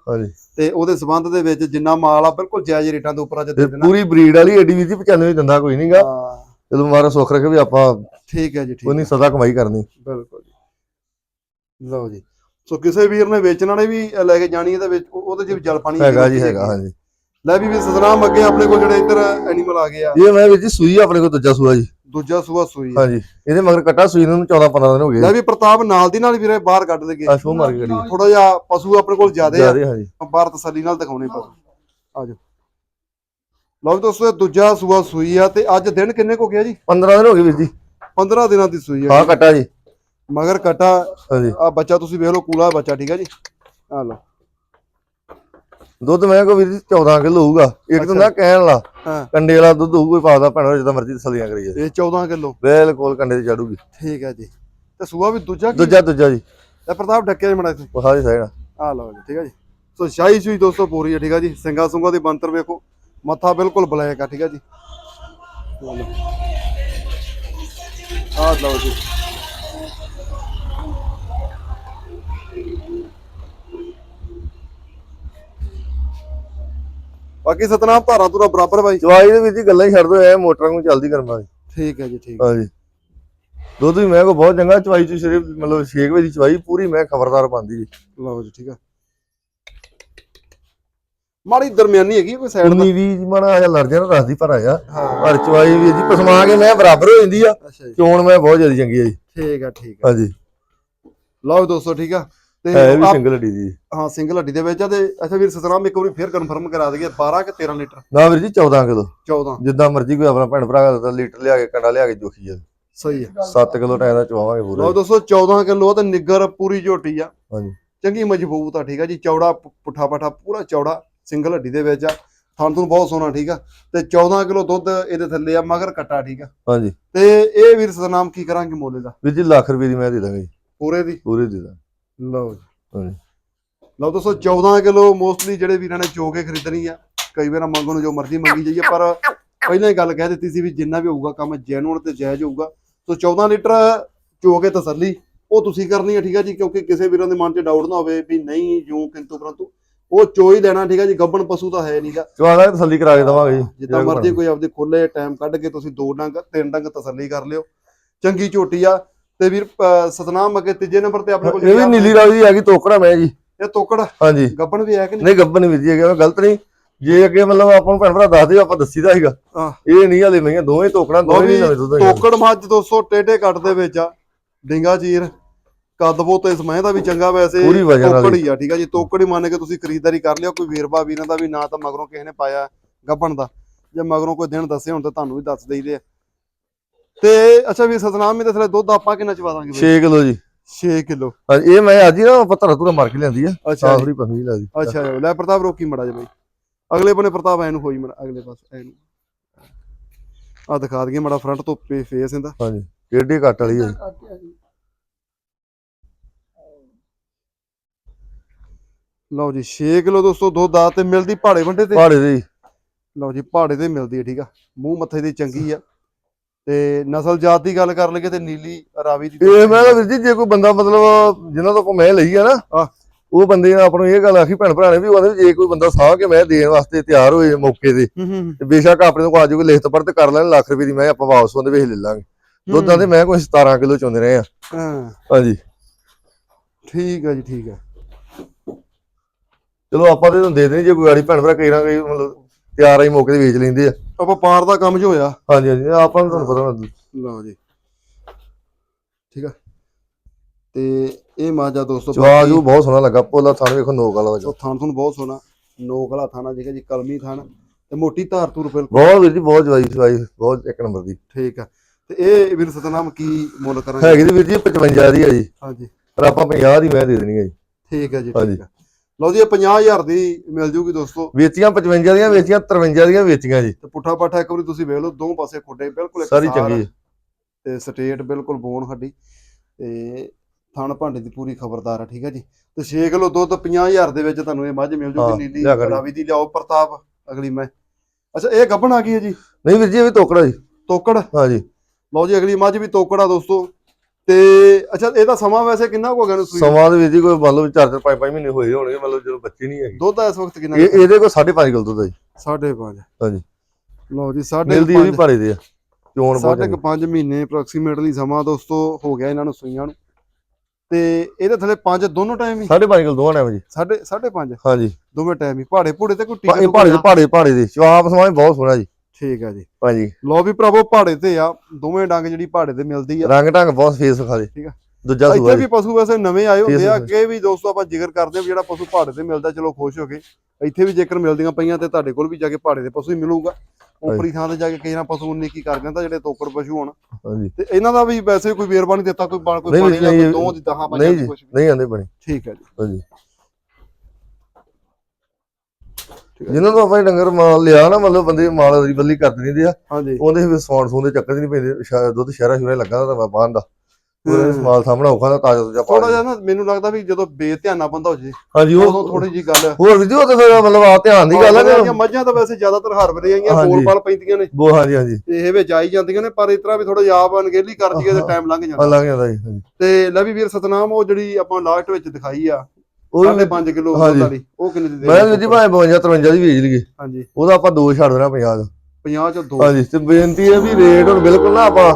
ਤੇ ਉਹਦੇ ਸਬੰਧ ਦੇ ਵਿੱਚ ਜਿੰਨਾ ਮਾਲ ਆ ਬਿਲਕੁਲ ਜਾਇਜ਼ ਰੇਟਾਂ ਦੇ ਉੱਪਰ ਅੱਜ ਤੇ ਦੇ ਦੇਣਾ ਪੂਰੀ ਬਰੀਡ ਵਾਲੀ ਏਡੀ ਜੀ 95 ਦਿੰਦਾ ਕੋਈ ਨਹੀਂਗਾ ਹਾਂ, ਜਦੋਂ ਮਾਰਾ ਸੁੱਖ ਰੱਖੇ ਵੀ ਆਪਾਂ ਠੀਕ ਹੈ ਜੀ ਠੀਕ ਉਹਨੀ ਸਦਾ ਕਮਾਈ ਕਰਨੀ। ਬਿਲਕੁਲ ਜੀ। ਲਓ ਜੀ। ਸੋ ਕਿਸੇ ਵੀਰ ਨੇ ਵੇਚਣ ਵਾਲੇ ਵੀ ਲੈ ਕੇ ਜਾਣੀ ਇਹਦੇ ਵਿੱਚ ਉਹ- ਉਹਦੇ 'ਚ ਵੀ ਜਲ ਪਾਣੀ ਹੈਗਾ ਜੀ ਹੈਗਾ ਹਾਂਜੀ। ਲੈ ਵੀ ਵੀ ਸਤਨਾਮ ਅੱਗੇ ਆਪਣੇ ਕੋਲ ਜਿਹੜੇ ਇੱਧਰ ਐਨੀਮਲ ਆ ਗਏ ਆ। ਇਹ ਮੈਂ ਵੀਰ ਜੀ ਸੂਈ ਆਪਣੇ ਕੋਲ ਦੂਜਾ ਸੂਆ ਜੀ। ਦੂਜਾ ਸੂਆ ਸੂਈ ਆ। ਹਾਂਜੀ ਇਹਦੇ ਮਗਰ ਕੱਟਾ ਸੂਈ ਨੂੰ 14 15 ਦਿਨ ਹੋ ਗਏ। ਲੈ ਵੀ ਪ੍ਰਤਾਪ ਨਾਲ ਦੀ ਨਾਲ ਵੀਰੇ ਬਾਹਰ ਕੱਢ ਲਗੇ ਆ ਸ਼ੋ ਮਾਰ ਕੇ ਗੜੀ ਥੋੜਾ ਜਿਹਾ ਪਸ਼ੂ ਆਪਣੇ ਕੋਲ ਜ਼ਿਆਦੇ ਆ। ਜਿਆਦੇ ਹਾਂਜੀ। ਬਾਹਰ ਤਸੱਲੀ ਨਾਲ ਦਿਖਾਉਣੇ ਪਸ਼ੂ। ਆ ਜਾਓ। ਲਓ ਵੀ ਦੋਸਤੋ ਇਹ ਦੂਜਾ ਸੂਆ ਸੂਈ ਆ ਤੇ ਅੱਜ ਦਿਨ ਕਿੰਨੇ ਕੋ ਗਿਆ ਜੀ? 15 ਦਿਨ ਹੋ ਗਏ ਵੀਰ ਜੀ। 15 ਦਿਨਾਂ ਦੀ ਸੂਈ ਆ ਹਾਂ ਕੱਟਾ ਜੀ। ਮਗਰ ਕਟਾ ਹਾਂਜੀ। ਆ ਬੱਚਾ ਤੁਸੀਂ ਵੇਖ ਲਓ ਕੂਲਾ ਬੱਚਾ ਠੀਕ ਆ ਜੀ। ਆ ਲਓ। ਦੁੱਧ ਮੈਂ ਕੋ ਵੀਰ ਜੀ 14 ਕਿਲੋ ਹੋਊਗਾ। ਇੱਕ ਤਾਂ ਨਾ ਕਹਿਣ ਲਾ ਹਾਂ। ਕੰਡੇ ਵਾਲਾ ਦੁੱਧ ਹੋਊ ਕੋਈ ਪਾਦਾ ਭੈਣੋ ਜਿੱਦਾਂ ਮਰਜ਼ੀ ਤਸਲੀਆਂ ਕਰੀ ਜਾਵੇ ਇਹ 14 ਕਿਲੋ। ਬਿਲਕੁਲ ਕੰਡੇ ਤੇ ਚੜੂਗੀ। ਠੀਕ ਹੈ ਜੀ। ਤੇ ਸੂਆ ਵੀ ਦੂਜਾ ਕੀ? ਦੂਜਾ ਦੂਜਾ ਜੀ। ਇਹ ਪ੍ਰਤਾਪ ਢੱਕਿਆ ਜੀ ਮੜਾ ਇੱਥੇ। ਉਹ ਸਾਰੀ ਸਾਈਡ ਆ। ਲਓ ਜੀ ਠੀਕ ਹੈ ਜੀ। ਸੋ ਸ਼ਾਹੀ ਸੂਈ ਦੋਸਤੋ ਪੂਰੀ ਹੈ ਠੀਕ ਹੈ ਜੀ। ਸਿੰਘਾ ਸੁੰਗਾ ਦੀ ਬੰਤਰ ਵੇਖੋ। ਮੱਥਾ ਬਿਲਕੁਲ ਬਲੈਕ ਆ ਠੀਕ ਹੈ ਜੀ। ਆ ਲਓ ਜੀ। ਬਾਕੀ ਸਤਨਾਮ ਧਾਰਾਂ ਤੁਰਾ ਬਰਾਬਰ ਬਾਈ। ਚਵਾਈ ਦੇ ਵਿੱਚ ਹੀ ਗੱਲਾਂ ਹੀ ਛੱਡ ਦੋ ਐ ਮੋਟਰਾਂ ਨੂੰ ਚੱਲਦੀ ਕਰਮਾ ਦੀ ਠੀਕ ਹੈ ਜੀ ਠੀਕ ਹਾਂਜੀ। ਦੁੱਧ ਵੀ ਮੈਂ ਕੋ ਬਹੁਤ ਚੰਗਾ ਚਵਾਈ ਚ ਸਿਰੇ ਮਤਲਬ 6 ਵਜੇ ਦੀ ਚਵਾਈ ਪੂਰੀ ਮੈਂ ਖਬਰਦਾਰ ਪਾਉਂਦੀ ਜੀ। ਲਓ ਜੀ ਠੀਕ ਹੈ। ਮਾੜੀ ਦਰਮਿਆਨੀ ਹੈਗੀ ਕੋਈ ਸਾਈਡ 19 20 ਮਣਾ ਆ ਲੜ ਜਾਣਾ ਦੱਸਦੀ ਪਰ ਆਇਆ ਪਰ ਚਵਾਈ ਵੀ ਜੀ ਪਸਮਾ ਕੇ ਮੈਂ ਬਰਾਬਰ ਹੋ ਜਾਂਦੀ ਆ। ਚੋਣ ਮੈਂ ਬਹੁਤ ਜ਼ਿਆਦਾ ਚੰਗੀ ਆ ਜੀ। ਠੀਕ ਆ ਠੀਕ ਆ ਹਾਂਜੀ। ਲਓ ਦੋਸਤੋ ਠੀਕ ਆ। ਤੇ ਹੈ ਵੀ ਆਪ- ਸਿੰਗਲ ਹੱਡੀ ਦੀ। ਹਾਂ ਸਿੰਗਲ ਹੱਡੀ ਦੇ ਵਿੱਚ ਆ ਤੇ ਅੱਛਾ ਵੀਰ ਸਤਨਾਮ ਇੱਕ ਵਾਰੀ ਫੇਰ ਕਨਫਰਮ ਕਰਾ ਦਈਏ 12 ਕਿ 13 ਲੀਟਰ? ਨਾ ਵੀਰ ਜੀ 14 ਕਿਲੋ। 14 ਜਿੱਦਾਂ ਮਰਜ਼ੀ ਕੋਈ ਆਪਣਾ ਭੈਣ ਭਰਾ ਦਾ ਲੀਟਰ ਲਿਆ ਕੇ ਕੰਡਾ ਲਿਆ ਕੇ ਜੋਖੀ ਜਾ ਸਹੀ ਆ। 7 ਕਿਲੋ ਟਾਈਮ ਦਾ ਚਵਾਵਾਂਗੇ ਪੂਰਾ। ਲਓ ਦੋਸਤੋ 14 ਕਿਲੋ ਤੇ ਨਿੱਗਰ ਪੂਰੀ ਝੋਟੀ ਆ। ਹਾਂਜੀ। ਚੰਗੀ ਮਜ਼ਬੂਤ ਆ ਠੀਕ ਆ ਜੀ। ਚੌੜਾ ਪ- ਪੁੱਠਾ ਪੱਠਾ ਪੂਰਾ ਚੌੜਾ ਸਿੰਗਲ ਹੱਡੀ ਦੇ ਵਿੱਚ ਆ। ਥਣ ਤੋਂ ਬਹੁਤ ਸੋਹਣਾ ਠੀਕ ਆ। ਤੇ 14 ਕਿਲੋ ਦੁੱਧ ਇਹਦੇ ਥੱਲੇ ਆ ਮਗਰ ਕੱਟਾ ਠੀਕ ਆ। ਹਾਂਜੀ। ਤੇ ਇਹ ਵੀਰ ਸਤਨਾਮ ਕੀ ਕਰਾਂਗੇ ਮੋਲੇ ਦਾ? ਵੀਰ ਜੀ ਲੱਖ ਰੁਪਏ ਦੀ ਮੈਂ ਦੇ ਦਾਂਗਾ ਜੀ। ਪੂਰੇ ਦੀ? ਪੂਰੇ ਦੇ ਦਾਂ ਲਓ ਜੀ। ਹਾਂਜੀ। ਲਓ ਦੋਸਤੋ 14 ਕਿਲੋ ਮੋਸਟਲੀ ਜਿਹੜੇ ਵੀਰਾਂ ਨੇ ਚੋ ਕੇ ਖਰੀਦਣੀ ਆ। ਕਈ ਵਾਰ ਮੰਗਣ ਨੂੰ ਜੋ ਮਰਜ਼ੀ ਮੰਗੀ ਜਾਈਏ ਪਰ ਪਹਿਲਾਂ ਹੀ ਗੱਲ ਕਹਿ ਦਿੱਤੀ ਸੀ ਵੀ ਜਿੰਨਾ ਵੀ ਹੋਊਗਾ ਕੰਮ ਜੈਨੂਅਨ ਤੇ ਜਾਇਜ਼ ਹੋਊਗਾ। ਸੋ 14 ਲੀਟਰ ਚੋ ਕੇ ਤਸੱਲੀ ਉਹ ਤੁਸੀਂ ਕਰਨੀ ਹੈ ਠੀਕ ਹੈ ਜੀ? ਕਿਉਂਕਿ ਕਿਸੇ ਵੀਰਾਂ ਦੇ ਮਨ 'ਚ ਡਾਊਟ ਨਾ ਹੋਵੇ ਵੀ ਨਹੀਂ ਜੂ ਕਿੰਤੂ ਪਰੰਤੂ। ਉਹ ਚੋ ਹੀ ਲੈਣਾ ਠੀਕ ਹੈ ਜੀ? ਗੱਬਣ ਪਸ਼ੂ ਤਾਂ ਹੈ ਨਹੀਂਗਾ। ਚਵਾਦਾ ਤਸੱਲੀ ਕਰਾ ਕੇ ਦਵਾਂਗੇ ਜੀ। ਜਿੱਦਾਂ ਮਰਜ਼ੀ ਕੋਈ ਆਪਦੇ ਖੋਲੇ ਟਾਈਮ ਕੱਢ ਕੇ ਤੁਸੀਂ ਦੋ ਡੰਗ ਤਿੰਨ ਡੰਗ ਤਸੱਲੀ ਕਰ ਲਿਓ। ਚੰਗੀ ਝੋਟੀ ਆ। ਤੇ ਵੀਰ ਸਤਨਾਮ ਅੱਗੇ ਤੀਜੇ ਨੰਬਰ ਤੇ ਆਪਣੇ ਕੋਲ ਇਹ ਵੀ ਨੀਲੀ ਰਾਵੀ ਦੀ ਹੈਗੀ ਤੋਕੜਾ ਮੈਂ ਜੀ। ਇਹ ਤੋਕੜ? ਹਾਂਜੀ। ਗੱਬਣ ਵੀ ਹੈ ਕਿ ਨਹੀਂ? ਨਹੀਂ ਗੱਬਨ ਵੀਰ ਜੀ ਹੈਗਾ ਗਲਤ ਨਹੀਂ। ਜੇ ਅੱਗੇ ਮਤਲਬ ਆਪਾਂ ਨੂੰ ਭੈਣ ਭਰਾ ਦੱਸਦੇ ਆਪਾਂ ਦੱਸੀਦਾ ਸੀਗਾ। ਹਾਂ। ਇਹ ਨਹੀਂ ਹਲੇ ਮਈਆਂ ਦੋਵੇਂ ਤੋਕੜਾਂ ਦੋਵੇਂ ਵੀ ਨਹੀਂ ਨਵੇਂ ਦੁੱਧ। ਤੋਕੜ ਮੱਝ 200 ਟੇਢੇ ਕੱਟ ਦੇ ਵਿੱਚ ਆ। ਡਿੰਗਾ ਚੀਰ ਕਦਬੋ ਤੇ ਸਮੇਂ ਦਾ ਵੀ ਚੰਗਾ ਵੈਸੇ। ਤੋਕੜ ਆ ਠੀਕ ਆ ਜੀ। ਤੋਕੜ ਮੰਨ ਕੇ ਤੁਸੀਂ ਖਰੀਦਦਾਰੀ ਕਰ ਲਿਓ ਕੋਈ ਵੀਰਬਾ ਵੀਰਾਂ ਦਾ ਵੀ ਨਾ ਤਾਂ ਮਗਰੋਂ ਕਿਸੇ ਨੇ ਪਾਇਆ ਗੱਬਣ ਦਾ। ਜੇ ਮਗਰੋਂ ਕੋਈ ਦਿਨ ਦੱਸੇ ਹੁਣ ਤਾਂ ਤੁਹਾਨੂੰ ਵੀ ਦੱਸ ਦੇਈਦੇ ਆ। ਤੇ ਅੱਛਾ ਵੀ ਸਤਨਾਮ ਇਹ ਥਲੇ ਦੁੱਧ ਆਪਾਂ ਕਿੰਨਾ ਚਵਾ ਦਾਂਗੇ 6 ਕਿਲੋ ਜੀ। 6 ਕਿਲੋ। ਇਹ ਮੈਂ ਅੱਜ ਹੀ ਨਾ ਪੱਤਰ ਤੁਰਾ ਮਾਰ ਕੇ ਲਿਆਂਦੀ ਆ ਅੱਛਾ ਸਾਫ਼ ਜੀ ਥੋੜੀ ਪਸੰਦ ਲੱਗਦੀ ਅੱਛਾ ਲੈ ਪ੍ਰਤਾਪ ਰੋਕੀ ਮੜਾ ਜੀ ਬਾਈ। ਅਗਲੇ ਬੰਨੇ ਪ੍ਰਤਾਪ ਐ ਨੂੰ ਹੋਈ ਮੜਾ ਅਗਲੇ ਪਾਸੇ ਐ ਨੂੰ ਆ ਦਿਖਾ ਦਈਏ ਮੜਾ ਫਰੰਟ ਤੋਂ ਫੇਸ ਇਹਦਾ। ਹਾਂਜੀ ਕਿਹੜੀ ਕੱਟ ਵਾਲੀ ਹੈ। ਲਓ ਜੀ 6 ਕਿਲੋ ਦੋਸਤੋ ਦੁੱਧ ਆ ਤੇ ਮਿਲਦੀ ਪਹਾੜੇ ਵੰਡੇ ਤੇ। ਪਹਾੜੇ ਦੇ। ਲਓ ਜੀ ਪਹਾੜੇ ਤੇ ਮਿਲਦੀ ਹੈ ਠੀਕ ਆ। ਮੂੰਹ ਮੱਥੇ ਦੀ ਚੰਗੀ ਆ। ਤੇ ਨਸਲ ਜਾਤ ਦੀ ਗੱਲ ਕਰ ਲਈਏ ਤੇ ਨੀਲੀ ਰਾਵੀ ਦੀ ਇਹ ਮੈਂ ਤਾਂ ਵੀਰ ਜੀ ਜੇ ਕੋਈ ਬੰਦਾ ਮਤਲਬ ਜਿਨ੍ਹਾਂ ਤੋਂ ਕੋ ਮੈਂ ਲਈ ਆ ਨਾ। ਉਹ ਬੰਦੇ ਨੇ ਆਪਾਂ ਇਹ ਗੱਲ ਆਖੀ ਭੈਣ ਭਰਾ ਨੇ ਵੀ ਉਹਦੇ ਜੇ ਕੋਈ ਬੰਦਾ ਸਾਹ ਕੇ ਮੈਂ ਦੇਣ ਵਾਸਤੇ ਤਿਆਰ ਹੋਏ ਮੌਕੇ ਤੇ ਤੇ ਬੇਸ਼ੱਕ ਆਪਣੇ ਤੋਂ ਆ ਜਾਊਗਾ ਲਿਖਤ ਪੜਤ ਕਰ ਲੈਣ ਲੱਖ ਰੁਪਏ ਦੀ ਮੈਂ ਆਪਾਂ ਵਾਪਸ ਉਹਦੇ ਵੇਚ ਲੈ ਲਾਂਗੇ। ਦੁੱਧਾਂ ਦੇ ਮੈਂ ਕੋਈ 17 ਕਿਲੋ ਚੁੰਦੇ ਰਹੇ। ਆ ਹਾਂ। ਹਾਂਜੀ। ਠੀਕ ਆ ਜੀ ਠੀਕ ਆ। ਚਲੋ ਆਪਾਂ ਤੇ ਤੁਹਾਨੂੰ ਦੇ ਦੇਣੀ ਜੇ ਕੋਈ ਗਾੜੀ ਭੈਣ ਭਰਾ ਕਈ ਨਾ ਕਈ ਮਤਲਬ ਤਿਆਰ ਆਈ ਮੌਕੇ ਤੇ ਵੇਚ ਲੈਂਦੇ ਆ। ਆਪਾਂ ਪਾਰ ਦਾ ਕੰਮ ਜੋ ਹੋਇਆ। ਹਾਂਜੀ ਹਾਂਜੀ ਆਪਾਂ ਨੂੰ ਤੁਹਾਨੂੰ ਪਤਾ ਨਾ ਲਓ ਜੀ। ਠੀਕ ਆ। ਤੇ ਇਹ ਮਾਜਾ ਦੋਸਤੋ ਜਵਾਜ ਬਹੁਤ ਸੋਹਣਾ ਲੱਗਾ। ਪੋਲਾ ਥਾਣ ਵੇਖੋ ਨੋਕ ਵਾਲਾ ਉਹ ਥਾਨ ਤੁਹਾਨੂੰ ਬਹੁਤ ਸੋਹਣਾ। ਨੋਕ ਵਾਲਾ ਥਾਣਾ ਜਿਹੜਾ ਜੀ ਕਲਮੀ ਥਾਨ ਤੇ ਮੋਟੀ ਧਾਰ ਤੂਰ ਬਿਲਕੁਲ ਬਹੁਤ ਵੀਰ ਜੀ ਬਹੁਤ ਜਵਾਈ ਸਵਾਈ ਬਹੁਤ ਇੱਕ ਨੰਬਰ ਦੀ। ਠੀਕ ਆ। ਤੇ ਇਹ ਵੀਰ ਸਤਨਾਮ ਕੀ ਮੁੱਲ ਕਰਾਂਗੇ? ਹੈਗੀ ਵੀਰ ਜੀ 55 ਦੀ ਆ ਜੀ। ਹਾਂਜੀ। ਪਰ ਆਪਾਂ 50 ਦੀ ਮੈਂ ਦੇ ਦੇਣੀ ਹੈ ਜੀ। ਠੀਕ ਹੈ ਜੀ। ਠੀਕ ਆ। ਲਓ ਜੀ ਇਹ 50000 ਦੀ ਮਿਲ ਜੂਗੀ ਦੋਸਤੋ। ਵੇਚੀਆਂ 55 ਦੀਆਂ ਵੇਚੀਆਂ 53 ਦੀਆਂ ਵੇਚੀਆਂ ਜੀ। ਤੇ ਪੁੱਠਾ ਪਾਠਾ ਇੱਕ ਵਾਰੀ ਤੁਸੀਂ ਵੇਖ ਲਓ ਦੋ ਪਾਸੇ ਖੁੱਡੇ ਬਿਲਕੁਲ ਇੱਕ ਸਾਰੀ ਚੰਗੀ। ਹੈ। ਤੇ ਸਟੇਟ ਬਿਲਕੁਲ ਬੋਨ ਹੱਡੀ ਤੇ ਥਣ ਭਾਂਡੇ ਦੀ ਪੂਰੀ ਖਬਰਦਾਰ ਆ ਠੀਕ ਹੈ ਜੀ? ਤੇ 6 ਕਿਲੋ ਦੁੱਧ 50000 ਦੇ ਵਿੱਚ ਤੁਹਾਨੂੰ ਇਹ ਮੱਝ ਮਿਲ ਹਾਂ, ਜੂਗੀ ਨੀਲੀ। ਰਾਵੀ ਦੀ ਲਿਆਓ ਪ੍ਰਤਾਪ ਅਗਲੀ ਮੈਂ। ਅੱਛਾ ਇਹ ਗੱਭਣ ਆ ਗਈ ਹੈ ਜੀ? ਨਹੀਂ ਵੀਰ ਜੀ ਇਹ ਵੀ ਤੋਕੜਾ ਜੀ। ਤੋਕੜ? ਹਾਂਜੀ ਲਓ ਜੀ ਅਗਲੀ ਮੱਝ ਵੀ ਤੋਕੜ ਦੋਸਤੋ। ਤੇ ਅੱਛਾ ਇਹਦਾ ਸਮਾਂ ਵੈਸੇ ਕਿੰਨਾ ਕੁ ਹੋ ਗਿਆ ਨੂੰ ਸੂਈ? ਸਮਾਂ ਦੇ ਵੀਰ ਜੀ ਕੋਈ ਮੰਨ ਲਓ 4-4 5-5 ਮਹੀਨੇ ਹੋਏ ਹੋਣਗੇ ਮਤਲਬ ਜਦੋਂ ਬੱਚੀ ਨਹੀਂ ਹੈਗੀ। ਦੁੱਧ ਇਸ ਵਕਤ ਕਿੰਨਾ ਇਹ ਇਹਦੇ ਕੋਲ 5.5 ਕਿਲੋ ਦੁੱਧ ਹੈ ਜੀ। ਸਾਢੇ ਪੰਜ। ਹਾਂਜੀ। ਲਓ ਜੀ ਸਾਢੇ ਮਿਲਦੀ ਉਹ ਵੀ ਪੰਜ। ਭਾਰੇ ਦੇ ਆ। ਚੋਣ ਬਹੁਤ ਸਾਢੇ ਚੰਗੀ। ਕੁ ਪੰਜ ਮਹੀਨੇ ਅਪਰੋਕਸੀਮੇਟਲੀ ਸਮਾਂ ਦੋਸਤੋ ਹੋ ਗਿਆ ਇਹਨਾਂ ਨੂੰ ਸੂਈਆਂ ਨੂੰ। ਤੇ ਇਹਦੇ ਥੱਲੇ ਪੰਜ ਦੋਨੋਂ ਟਾਈਮ ਹੀ? ਸਾਢੇ ਪੰਜ ਕਿਲੋ ਦੋਵਾਂ ਟਾਈਮ ਜੀ। ਸਾਢੇ ਸਾਢੇ ਪੰਜ? ਹਾਂਜੀ। ਦੋਵੇਂ ਟਾਈਮ ਹੀ। ਪਹਾੜੇ ਪੂੜੇ ਤੇ ਕੋਈ ਟੀਕਾ ਇਹ ਦੇ ਭਾੜੇ ਭਾੜੇ ਦੇ। ਜਵਾਬ ਸਮਾਂ ਬਹੁਤ ਸੋਹਣਾ ਜੀ। ਠੀਕ ਆ ਜੀ। ਹਾਂਜੀ। ਲਓ ਵੀ ਭਰਾਵੋ ਪਹਾੜੇ ਤੇ ਆ। ਦੋਵੇਂ ਡੰਗ ਜਿਹੜੀ ਪਹਾੜੇ ਤੇ ਮਿਲਦੀ ਆ। ਰੰਗ ਢੰਗ ਬਹੁਤ ਫੇਸ ਵਿਖਾ ਦੇ ਠੀਕ ਆ। ਦੂਜਾ ਸੂਆ ਇੱਥੇ ਵੀ ਪਸ਼ੂ ਵੈਸੇ ਨਵੇਂ ਆਏ ਹੁੰਦੇ ਆ। ਅੱਗੇ ਵੀ ਦੋਸਤੋ ਆਪਾਂ ਜ਼ਿਕਰ ਕਰਦੇ ਆ ਜਿਹੜਾ ਪਸ਼ੂ ਪਹਾੜੇ ਤੇ ਮਿਲਦਾ ਚਲੋ ਖੁਸ਼ ਹੋ ਗਏ ਇੱਥੇ ਵੀ ਜੇਕਰ ਮਿਲਦੀਆਂ ਪਈਆਂ ਤੇ ਤੁਹਾਡੇ ਕੋਲ ਵੀ ਜਾ ਕੇ ਪਹਾੜੇ ਦੇ ਪਸ਼ੂ ਹੀ ਮਿਲੂਗਾ। ਉਪਰੀ ਥਾਂ ਤੇ ਜਾ ਕੇ ਕਈ ਨਾ ਪਸ਼ੂ ਉਨੀ ਕੀ ਕਰ ਜਾਂਦਾ ਜਿਹੜੇ ਤੋਕੜ ਪਸ਼ੂ ਹੋਣ। ਹਾਂਜੀ। ਤੇ ਇਹਨਾਂ ਦਾ ਵੀ ਵੈਸੇ ਕੋਈ ਵੇਰਵਾ ਨਹੀਂ ਦਿੱਤਾ ਕੋਈ ਬਾ- ਕੋਈ ਪਾਣੀ ਦਾ ਦੋ ਦੀ ਦਹਾਂ ਪੰਜਾਂ ਵੀ। ਨਹੀਂ ਆਂਦੇ ਬਣੇ। ਠੀਕ ਹੈ ਜੀ। ਹਾਂਜੀ ਠੀਕ ਹੈ। ਜਿਨ੍ਹਾਂ ਤੋਂ ਆਪਾਂ ਡੰਗਰ ਮਾਲ ਲਿਆ ਨਾ ਮਤਲਬ ਬੰਦੇ ਮਾਲ ਦੀ ਬੱਲੀ ਕਰ ਦਿੰਦੇ ਆ। ਹਾਂਜੀ। ਉਹਦੇ ਵੀ ਸੌਣ ਸੌਣ ਦੇ ਚੱਕਰ ਨਹੀਂ ਪੈਂਦੇ। ਦੁੱਧ ਸ਼ਹਿਰਾ ਸ਼ੁਰੇ ਲੱਗਾ ਤਾਂ ਬਾਹਰ ਦਾ। ਸਮਾਲ ਸਾਹਮਣਾ ਔਖਾ ਦਾ ਤਾਜ਼ਾ ਤੁਜਾ ਥੋੜਾ ਜਿਹਾ ਨਾ ਮੈਨੂੰ ਲੱਗਦਾ ਵੀ ਜਦੋਂ ਬੇਧਿਆਨਾ ਬੰਦਾ ਹੋ ਜੇ ਹਾਂਜੀ ਉਹ ਥੋੜੀ ਜੀ ਗੱਲ ਹੋਰ ਵੀ ਜੀ ਉਹ ਤਾਂ ਫਿਰ ਮਤਲਬ ਆ ਧਿਆਨ ਦੀ ਗੱਲ ਕਿ ਮੱਝਾਂ ਤਾਂ ਵੈਸੇ ਜ਼ਿਆਦਾਤਰ ਹਰ ਵੇਲੇ ਆਈਆਂ। ਬੋਲ ਬਾਲ ਪੈਂਦੀਆਂ ਨੇ। ਬੋ ਹਾਂਜੀ ਹਾਂਜੀ। ਇਹ ਵਿੱਚ ਆਈ ਜਾਂਦੀਆਂ ਨੇ ਪਰ ਇਸ ਤਰ੍ਹਾਂ ਵੀ ਥੋੜਾ ਜਿਹਾ ਆਪ ਅਣਗਹਿਲੀ ਕਰ ਜੀਏ ਤੇ ਹਾਂ। ਟਾਈਮ ਲੰਘ ਜਾਂਦਾ। ਲੱਗ ਜਾਂਦਾ ਜੀ ਤੇ ਲੈ ਵੀ ਵੀਰ ਸਤਨਾਮ ਉਹ ਜਿਹੜੀ ਆਪਾਂ ਲਾਸਟ ਵਿੱਚ ਦਿਖਾਈ ਆ 5.5 ਕਿਲੋ ਹਾਂਜੀ। ਵਾਲੀ ਉਹ ਕਿੰਨੇ ਦੀ ਦੇ ਮੈਂ ਵੀ ਜੀ ਭਾਵੇਂ 52 53 ਦੀ ਵੇਚ ਲਈਏ। ਹਾਂਜੀ। ਉਹਦਾ ਆਪਾਂ ਦੋ ਛੱਡ ਦੇਣਾ 50 ਦਾ। 50 ਚੋਂ ਦੋ। ਹਾਂਜੀ ਤੇ ਬੇਨਤੀ ਹੈ ਵੀ ਰੇਟ ਹੁਣ ਬਿਲਕੁਲ ਨਾ ਆਪਾਂ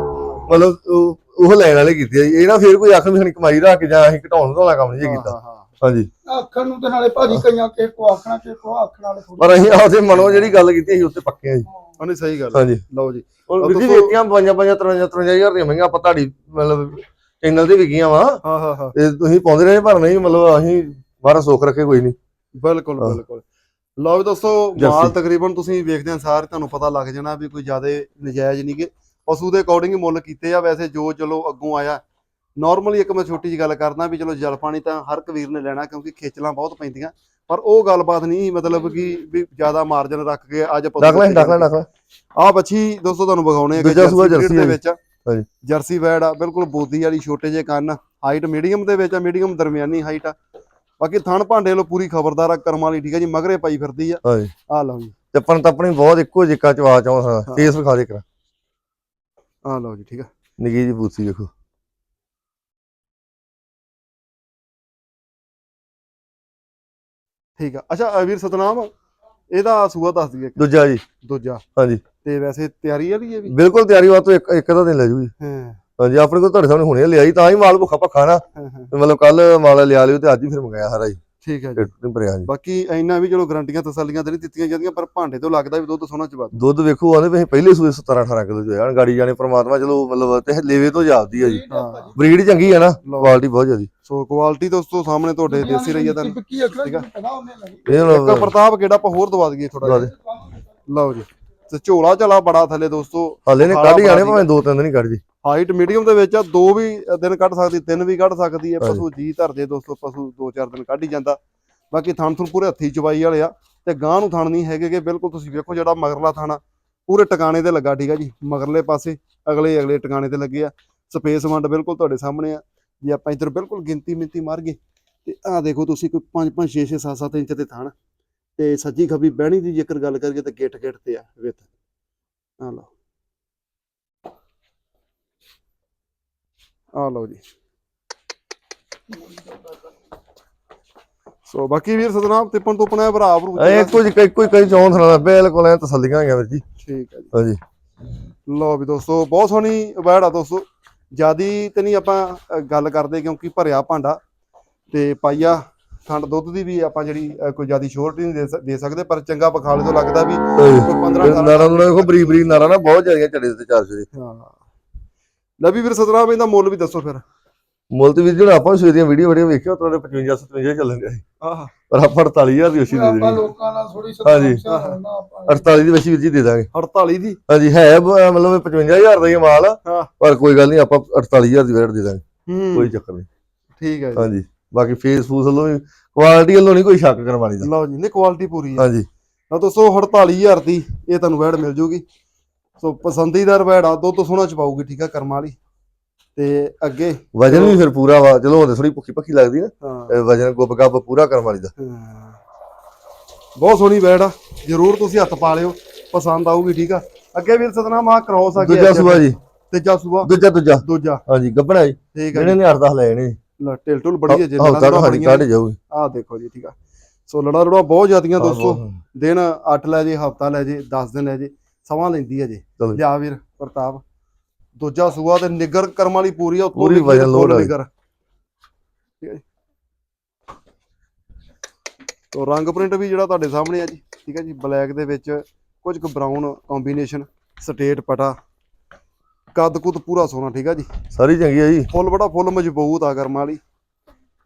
ਮਤਲਬ ਉਹ ਉਹ ਲੈਣ ਵਾਲੇ ਕੀਤੇ ਆ ਜੀ। ਇਹ ਨਾ ਫਿਰ ਕੋਈ ਆਖਣ ਵੀ ਸਾਨੂੰ ਕਮਾਈ ਰੱਖ ਕੇ ਜਾਂ ਅਸੀਂ ਘਟਾਉਣ ਵਾਲਾ ਕੰਮ ਨਹੀਂ ਹਾਂ, ਕੀਤਾ। ਹਾਂ, ਹਾਂ। ਹਾਂਜੀ। ਆਖਣ ਨੂੰ ਤੇ ਨਾਲੇ ਭਾਜੀ ਕਈਆਂ ਕਿਸੇ ਕੋ ਆਖਣਾ ਕਿਸੇ ਕੋ ਆਖਣ ਵਾਲੇ ਥੋੜ੍ਹੇ। ਪਰ ਅਸੀਂ ਆਪਦੇ ਮਨੋਂ ਜਿਹੜੀ ਗੱਲ ਕੀਤੀ ਅਸੀਂ ਉੱਤੇ ਪੱਕੇ ਆ ਜੀ। ਉਹ ਨਹੀਂ ਸਹੀ ਗੱਲ ਹਾਂਜੀ। ਲਓ ਜੀ। ਹੁਣ ਵੀਰ ਜੀ ਦੱਸੋ- ਵੇਚੀਆਂ 55 53 53000 ਦੀਆਂ ਮਹਿੰਗੀਆਂ ਆਪਾਂ ਤੁਹਾਡੀ ਮਤਲਬ ਚੈਨਲ ਤੇ ਵਿਕੀਆਂ ਵਾ। ਹਾਂ ਹਾਂ ਹਾਂ। ਤੇ ਤੁਸੀਂ ਪਾਉਂਦੇ ਰਹੇ ਪਰ ਨਹੀਂ ਮਤਲਬ ਅਸੀਂ ਬਾਹਰ ਸੁੱਖ ਰੱਖੇ ਕੋਈ ਨਹੀਂ ਬਿਲਕੁਲ। ਬਿਲਕੁਲ ਲਓ ਵੀ ਦੋਸਤੋ। ਮਾਲ ਤਕਰੀਬਨ ਤੁਸੀਂ ਵੇਖਦੇ ਆ ਸਾਰੇ ਤੁਹਾਨੂੰ ਪਤਾ ਲੱਗ ਜਾਣਾ ਵੀ ਕੋਈ ਜ਼ਿਆਦਾ ਨਜਾਇਜ਼ ਨਹੀਂਗੇ ਪਸ਼ੂ ਦੇ ਅਕੋਰਡਿੰਗ ਮੁੱਲ ਕੀਤੇ ਆ ਵੈਸੇ ਜੋ ਚਲੋ ਅੱਗੋਂ ਆਇਆ ਨਾਰਮਲੀ ਇੱਕ ਮੈਂ ਛੋਟੀ ਜੀ ਗੱਲ ਕਰਦਾ ਵੀ ਚਲੋ ਜਲ ਪਾਣੀ ਤਾਂ ਹਰ ਇੱਕ ਵੀਰ ਨੇ ਲੈਣਾ ਕਿਉਂਕਿ ਖੇਚਲਾਂ ਬਹੁਤ ਪੈਂਦੀਆਂ ਪਰ ਉਹ ਗੱਲਬਾਤ ਨਹੀਂ ਮਤਲਬ ਕਿ ਵੀ ਜ਼ਿਆਦਾ ਮਾਰਜਨ ਰੱਖ ਕੇ ਅੱਜ ਪਸ਼ੂ ਡੱਕ ਲੈ ਡੱਕ ਲੈ ਡੱਕ ਲੈ ਆ ਬੱਚੀ ਦੋਸਤੋ ਤੁਹਾਨੂੰ ਵਿਖਾਉਣੇ ਆ ਕਿ ਜਰਸੀ ਦੇ। ਵਿੱਚ ਹਾਂਜੀ। ਜਰਸੀ ਵੈੜ ਆ ਬਿਲਕੁਲ ਬੋਦੀ ਵਾਲੀ ਛੋਟੇ ਜਿਹੇ ਕੰਨ ਹਾਈਟ ਮੀਡੀਅਮ ਦੇ ਵਿੱਚ ਆ ਮੀਡੀਅਮ ਦਰਮਿਆਨੀ ਹਾਈਟ ਆ ਬਾਕੀ ਥਣ ਭਾਂਡੇ ਲੋ ਪੂਰੀ ਖਬਰਦਾਰ ਆ ਕਰਮ ਵਾਲੀ ਠੀਕ ਆ ਜੀ ਮਗਰੇ ਪਾਈ ਫਿਰਦੀ ਆ। ਹਾਂਜੀ ਆ ਲਓ ਜੀ। ਚੱਪਣ ਤੱਪਣੀ ਬਹੁਤ ਇੱਕੋ ਜਿੱਕਾ ਚਵਾ ਹਾਂ ਹਾਂ। ਫੇਸ ਵਿਖਾ ਦੇ ਕਰਾ ਆ ਲਓ ਜੀ ਠੀਕ ਆ। ਨਿੱਕੀ ਜੀ ਬੂਸੀ ਦੇਖੋ ਠੀਕ ਆ। ਅੱਛਾ ਵੀਰ ਸਤਨਾਮ ਇਹਦਾ ਸੂਆ ਦੱਸ ਦਈਏ ਦੂਜਾ ਜੀ। ਦੂਜਾ। ਹਾਂਜੀ ਤੇ ਵੈਸੇ ਤਿਆਰੀ ਵਾਲੀ ਹੈ ਵੀ? ਬਿਲਕੁਲ ਤਿਆਰੀ ਵਾ ਤੋਂ ਇੱਕ ਇੱਕ ਦਾ ਦਿਨ ਲੈ ਜੂਗੀ। ਹਾਂ। ਹਾਂਜੀ ਆਪਣੇ ਕੋਲ ਤੁਹਾਡੇ ਸਾਹਮਣੇ ਹੁਣੇ ਲਿਆਈ ਤਾਂ ਹੀ ਮਾਲ ਭੁੱਖਾ ਭੱਖਾ ਨਾ। ਹਾਂ, ਹਾਂ। ਤੇ ਮਤਲਬ ਕੱਲ ਮਾਲ ਲਿਆ ਲਿਓ ਤੇ ਅੱਜ ਹੀ ਫਿਰ ਮੰਗਾਇਆ ਸਾਰਾ ਜੀ ਠੀਕ ਹੈ ਜੀ। ਨਹੀਂ ਭਰਿਆ ਜੀ ਬਾਕੀ ਇੰਨਾ ਵੀ ਚਲੋ ਗਰੰਟੀਆਂ ਤਸੱਲੀਆਂ ਤੇ ਨਹੀਂ ਦਿੱਤੀਆਂ ਜਾਂਦੀਆਂ ਪਰ ਭਾਂਡੇ ਤੋਂ ਲੱਗਦਾ ਵੀ ਦੁੱਧ ਸੋਨਾ ਚਵਾ ਦੁੱਧ ਵੇਖੋ ਆਂਦੇ ਵੀ ਪਹਿਲੇ ਸੂਏ 17 18 ਕਿਲੋ ਜੋ ਯਾਰ ਗਾੜੀ ਜਾਣੇ ਪ੍ਰਮਾਤਮਾ ਚਲੋ ਮਤਲਬ ਤੇ ਲੇਵੇ ਤੋਂ ਜਾਪਦੀ ਆ ਜੀ। ਬਰੀਡ ਚੰਗੀ ਆ ਨਾ ਕੁਆਲਿਟੀ ਬਹੁਤ ਜ਼ਿਆਦੀ। ਸੋ ਕੁਆਲਿਟੀ ਦੋਸਤੋ ਸਾਹਮਣੇ ਤੁਹਾਡੇ ਦੇਸੀ ਰਹੀ ਆ ਟਿੱਕੀ ਅਖਲਾ ਠੀਕ ਆ। ਇਹ ਪ੍ਰਤਾਪ ਕਿਹੜਾ ਆਪਾਂ ਹੋਰ ਦਵਾ ਦਈਏ ਥੋੜਾ ਲਓ ਜੀ। ਤੇ ਝੋਲਾ ਚਲਾ ਬੜਾ ਥੱਲੇ ਦੋਸਤੋ। ਹਾਲੇ ਨੇ ਕੱਢ ਜਾਣੇ ਭਾਵੇਂ ਦੋ ਤਿੰਨ ਦਿਨ ਹੀ ਕੱਢ ਜੀ। ਹਾਈਟ ਮੀਡੀਅਮ ਦੇ ਵਿੱਚ ਆ ਦੋ ਵੀ ਦਿਨ ਕੱਢ ਸਕਦੀ ਤਿੰਨ ਵੀ ਕੱਢ ਸਕਦੀ ਹੈ। ਪਸ਼ੂ ਜੀ ਧਰਦੇ ਦੋਸਤੋ ਪਸ਼ੂ ਦੋ ਚਾਰ ਦਿਨ ਕੱਢ ਹੀ ਜਾਂਦਾ। ਬਾਕੀ ਥਣ ਥਣ ਪੂਰੇ ਹੱਥੀ ਚਵਾਈ ਵਾਲੇ ਆ ਤੇ ਗਾਂ ਨੂੰ ਥਣ ਨਹੀਂ ਹੈਗੇ ਗੇ ਬਿਲਕੁਲ ਤੁਸੀਂ ਵੇਖੋ ਜਿਹੜਾ ਮਗਰਲਾ ਥਾਣਾ ਪੂਰੇ ਟਿਕਾਣੇ ਤੇ ਲੱਗਾ ਠੀਕ ਆ ਜੀ ਮਗਰਲੇ ਪਾਸੇ ਅਗਲੇ ਅਗਲੇ ਟਿਕਾਣੇ ਤੇ ਲੱਗੇ ਆ। ਸਪੇਸ ਵੰਡ ਬਿਲਕੁਲ ਤੁਹਾਡੇ ਸਾਹਮਣੇ ਆ। ਜੇ ਆਪਾਂ ਇੱਧਰ ਬਿਲਕੁਲ ਗਿਣਤੀ ਮਿੰਤੀ ਮਾਰ ਗਏ ਤੇ ਆਹ ਦੇਖੋ ਤੁਸੀਂ ਕੋਈ 5 5 6 6 7 7 ਇੰਚ ਦੇ ਥਣ। ਤੇ ਸੱਜੀ ਖੱਬੀ ਬਹਿਣੀ ਦੀ ਜੇਕਰ ਗੱਲ ਕਰੀਏ ਤਾਂ ਗਿੱਟ ਗਿੱਟ ਤੇ ਆ ਵਿਥ। ਆ ਲਓ। ਆ ਲਓ ਜੀ। ਸੋ ਬਾਕੀ ਵੀਰ ਸਤਨਾਮ ਤਿੱਪਣ ਤੁਪਣਾ ਹੈ ਭਰਾ ਭਰੂ ਐ ਇੱਕੋ ਜਿਹੀ ਇੱਕੋ ਹੀ ਕਈ ਚੌਂ ਥਣਾ ਦਾ ਬਿਲਕੁਲ ਐ ਤਸੱਲੀਆਂ ਗਿਆ ਵੀਰ ਜੀ। ਠੀਕ ਹੈ ਜੀ। ਹਾਂਜੀ। ਲਓ ਵੀ ਦੋਸਤੋ ਬਹੁਤ ਸੋਹਣੀ ਵੈੜ ਆ ਦੋਸਤੋ। ਜਿਆਦੀ ਤੇ ਨਹੀਂ ਆਪਾਂ ਗੱਲ ਕਰਦੇ ਕਿਉਂਕਿ ਭਰਿਆ ਭਾਂਡਾ ਤੇ ਪਾਈਆ ਖੰਡ ਦੁੱਧ ਦੀ ਵੀ ਆਪਾਂ ਜਿਹੜੀ ਅ, ਕੋਈ ਜ਼ਿਆਦਾ ਸ਼ੋਰਟੀ ਨਹੀਂ ਦੇ ਦੇ ਸਕਦੇ ਪਰ ਚੰਗਾ ਬਖਾਲੇ ਤੋਂ ਲੱਗਦਾ ਵੀ ਕੋਈ 15 18 ਨਾਰਾ ਨੂੰ ਦੇਖੋ ਬਰੀ ਬਰੀ ਨਾਰਾ ਨਾ ਬਹੁਤ ਜ਼ਿਆਦਾ ਚੜੇ ਤੇ ਚਾਰ ਸਵੇਰੇ ਹਾਂ। ਲੈ ਵੀ ਵੀਰ ਸਤਨਾਮ ਇਹਦਾ ਮੁੱਲ ਵੀ ਦੱਸੋ ਫਿਰ। ਮੁੱਲ ਤੇ ਵੀਰ ਜਿਹੜਾ ਆਪਾਂ ਸਵੇਰੇ ਦੀਆਂ ਵੀਡੀਓ ਵੀਡੀਓ ਵੇਖਿਆ ਉਤਰਾ ਦੇ 55 57 ਚੱਲਣ ਗਿਆ ਆਹ। ਪਰ ਆਪਾਂ 48000 ਦੀ ਵਸ਼ੀ ਦੇ ਆਪਾਂ ਦੇਣੀ ਲੋਕਾਂ ਨਾਲ ਥੋੜੀ ਹਾਂਜੀ। ਆਪਾਂ। 48 ਦੀ ਵਸ਼ੀ ਵੀਰ ਜੀ ਦੇ ਦਾਂਗੇ। 48 ਦੀ? ਹਾਂਜੀ ਹੈ ਬ- ਮਤਲਬ ਇਹ 55000 ਦਾ ਹੀ ਮਾਲ ਆ, ਹਾਂ। ਪਰ ਕੋਈ ਗੱਲ ਨਹੀਂ ਆਪਾਂ 48000 ਦੀ ਵੇਟ ਦੇ ਦਾਂਗੇ। ਹੂੰ। ਕੋਈ ਚੱਕਰ ਨਹੀਂ। ਠੀਕ ਹੈ ਜੀ। ਹਾਂਜੀ। ਬਾਕੀ ਫੇਸ ਫੂਸ ਵੱਲੋਂ ਵੀ ਕੁਆਲਿਟੀ ਵੱਲੋਂ ਨਹੀਂ ਕੋਈ ਸ਼ੱਕ ਦਾ ਲਓ ਜੀ ਨੇ ਕੁਆਲਿਟੀ ਪੂਰੀ ਹੈ ਹਾਂਜੀ। ਨਾ ਦੋਸਤੋ 48000 ਦੀ ਇਹ ਤੁਹਾਨੂੰ ਵੈੜ ਮਿਲ ਜੂਗੀ। ਸੋ ਪਸੰਦੀਦਾਰ ਵੈੜ ਆ ਦੁੱਧ ਸੋਹਣਾ ਚ ਪਾਊਗੀ ਠੀਕ ਆ ਕਰਮ ਵਾਲੀ। ਤੇ ਅੱਗੇ ਵਜਨ ਵੀ ਫਿਰ ਪੂਰਾ ਵਾ ਚਲੋ ਉਹਦੇ ਥੋੜੀ ਭੁੱਖੀ ਭੱਖੀ ਲੱਗਦੀ ਨਾ। ਵਜਨ ਗੁੱਬ ਗੱਬ ਪੂਰਾ ਕਰਨ ਵਾਲੀ ਦਾ। ਬਹੁਤ ਸੋਹਣੀ ਵੈੜ ਆ ਜਰੂਰ ਤੁਸੀਂ ਹੱਥ ਪਾ ਲਿਓ ਪਸੰਦ ਆਊਗੀ ਠੀਕ ਆ। ਅੱਗੇ ਵੀਰ ਸਤਨਾਮ ਆ ਕ੍ਰੋਸ ਆ ਦੂਜਾ ਸੂਆ ਜੀ। ਤੀਜਾ ਸੂਆ। ਦੂਜਾ ਦੂਜਾ। ਦੂਜਾ। ਹਾਂਜੀ ਗੱਬਣਾ ਜੀ। ਠੀਕ ਆ ਜਿਹੜੇ ਨੇ 8-10 ਲਏ ਨੇ। ਲੈ ਟਿਲ ਟੁਲ ਬੜੀ ਹੈ ਜੇ ਹਾਂ ਲੜਾ ਸਾਡੀ ਕੱਢ ਜਾਊਗੀ। ਆ ਦੇਖੋ ਜੀ ਠੀਕ ਆ। ਸੋ ਲੜਾ ਲੜਾ ਬਹੁਤ ਜ਼ਿਆਦੀਆਂ ਦੋਸਤੋ। ਦਿਨ 8 ਲੈ ਜੇ ਹਫਤਾ ਲੈ ਜੇ 10 ਦਿਨ ਲੈ ਜੇ ਸਮਾਂ ਲੈਂਦੀ ਹੈ ਜੀ। ਲਿਆ ਵੀਰ ਪ੍ਰਤਾਪ। ਦੂਜਾ ਸੂਆ ਤੇ ਨਿੱਗਰ ਕਰਮ ਵਾਲੀ ਪੂਰੀ ਆ ਉੱਤੋਂ ਪੂਰੀ ਵੀ ਵਜਨ ਲੋਡ ਆ। ਨਿੱਗਰ। ਠੀਕ ਹੈ। ਤੋ ਰੰਗ ਪ੍ਰਿੰਟ ਵੀ ਜਿਹੜਾ ਤੁਹਾਡੇ ਸਾਹਮਣੇ ਆ ਜੀ ਠੀਕ ਹੈ ਜੀ ਬਲੈਕ ਦੇ ਵਿੱਚ ਕੁਝ ਕੁ ਬਰਾਊਨ ਕੰਬੀਨੇਸ਼ਨ ਸਟੇਟ ਪਟਾ। ਕੱਦ ਕੁੱਦ ਪੂਰਾ ਸੋਹਣਾ ਠੀਕ ਆ ਜੀ? ਸਾਰੀ ਚੰਗੀ ਹੈ ਜੀ। ਫੁੱਲ ਬੜਾ ਫੁੱਲ ਮਜ਼ਬੂਤ ਆ ਕਰਮ ਵਾਲੀ।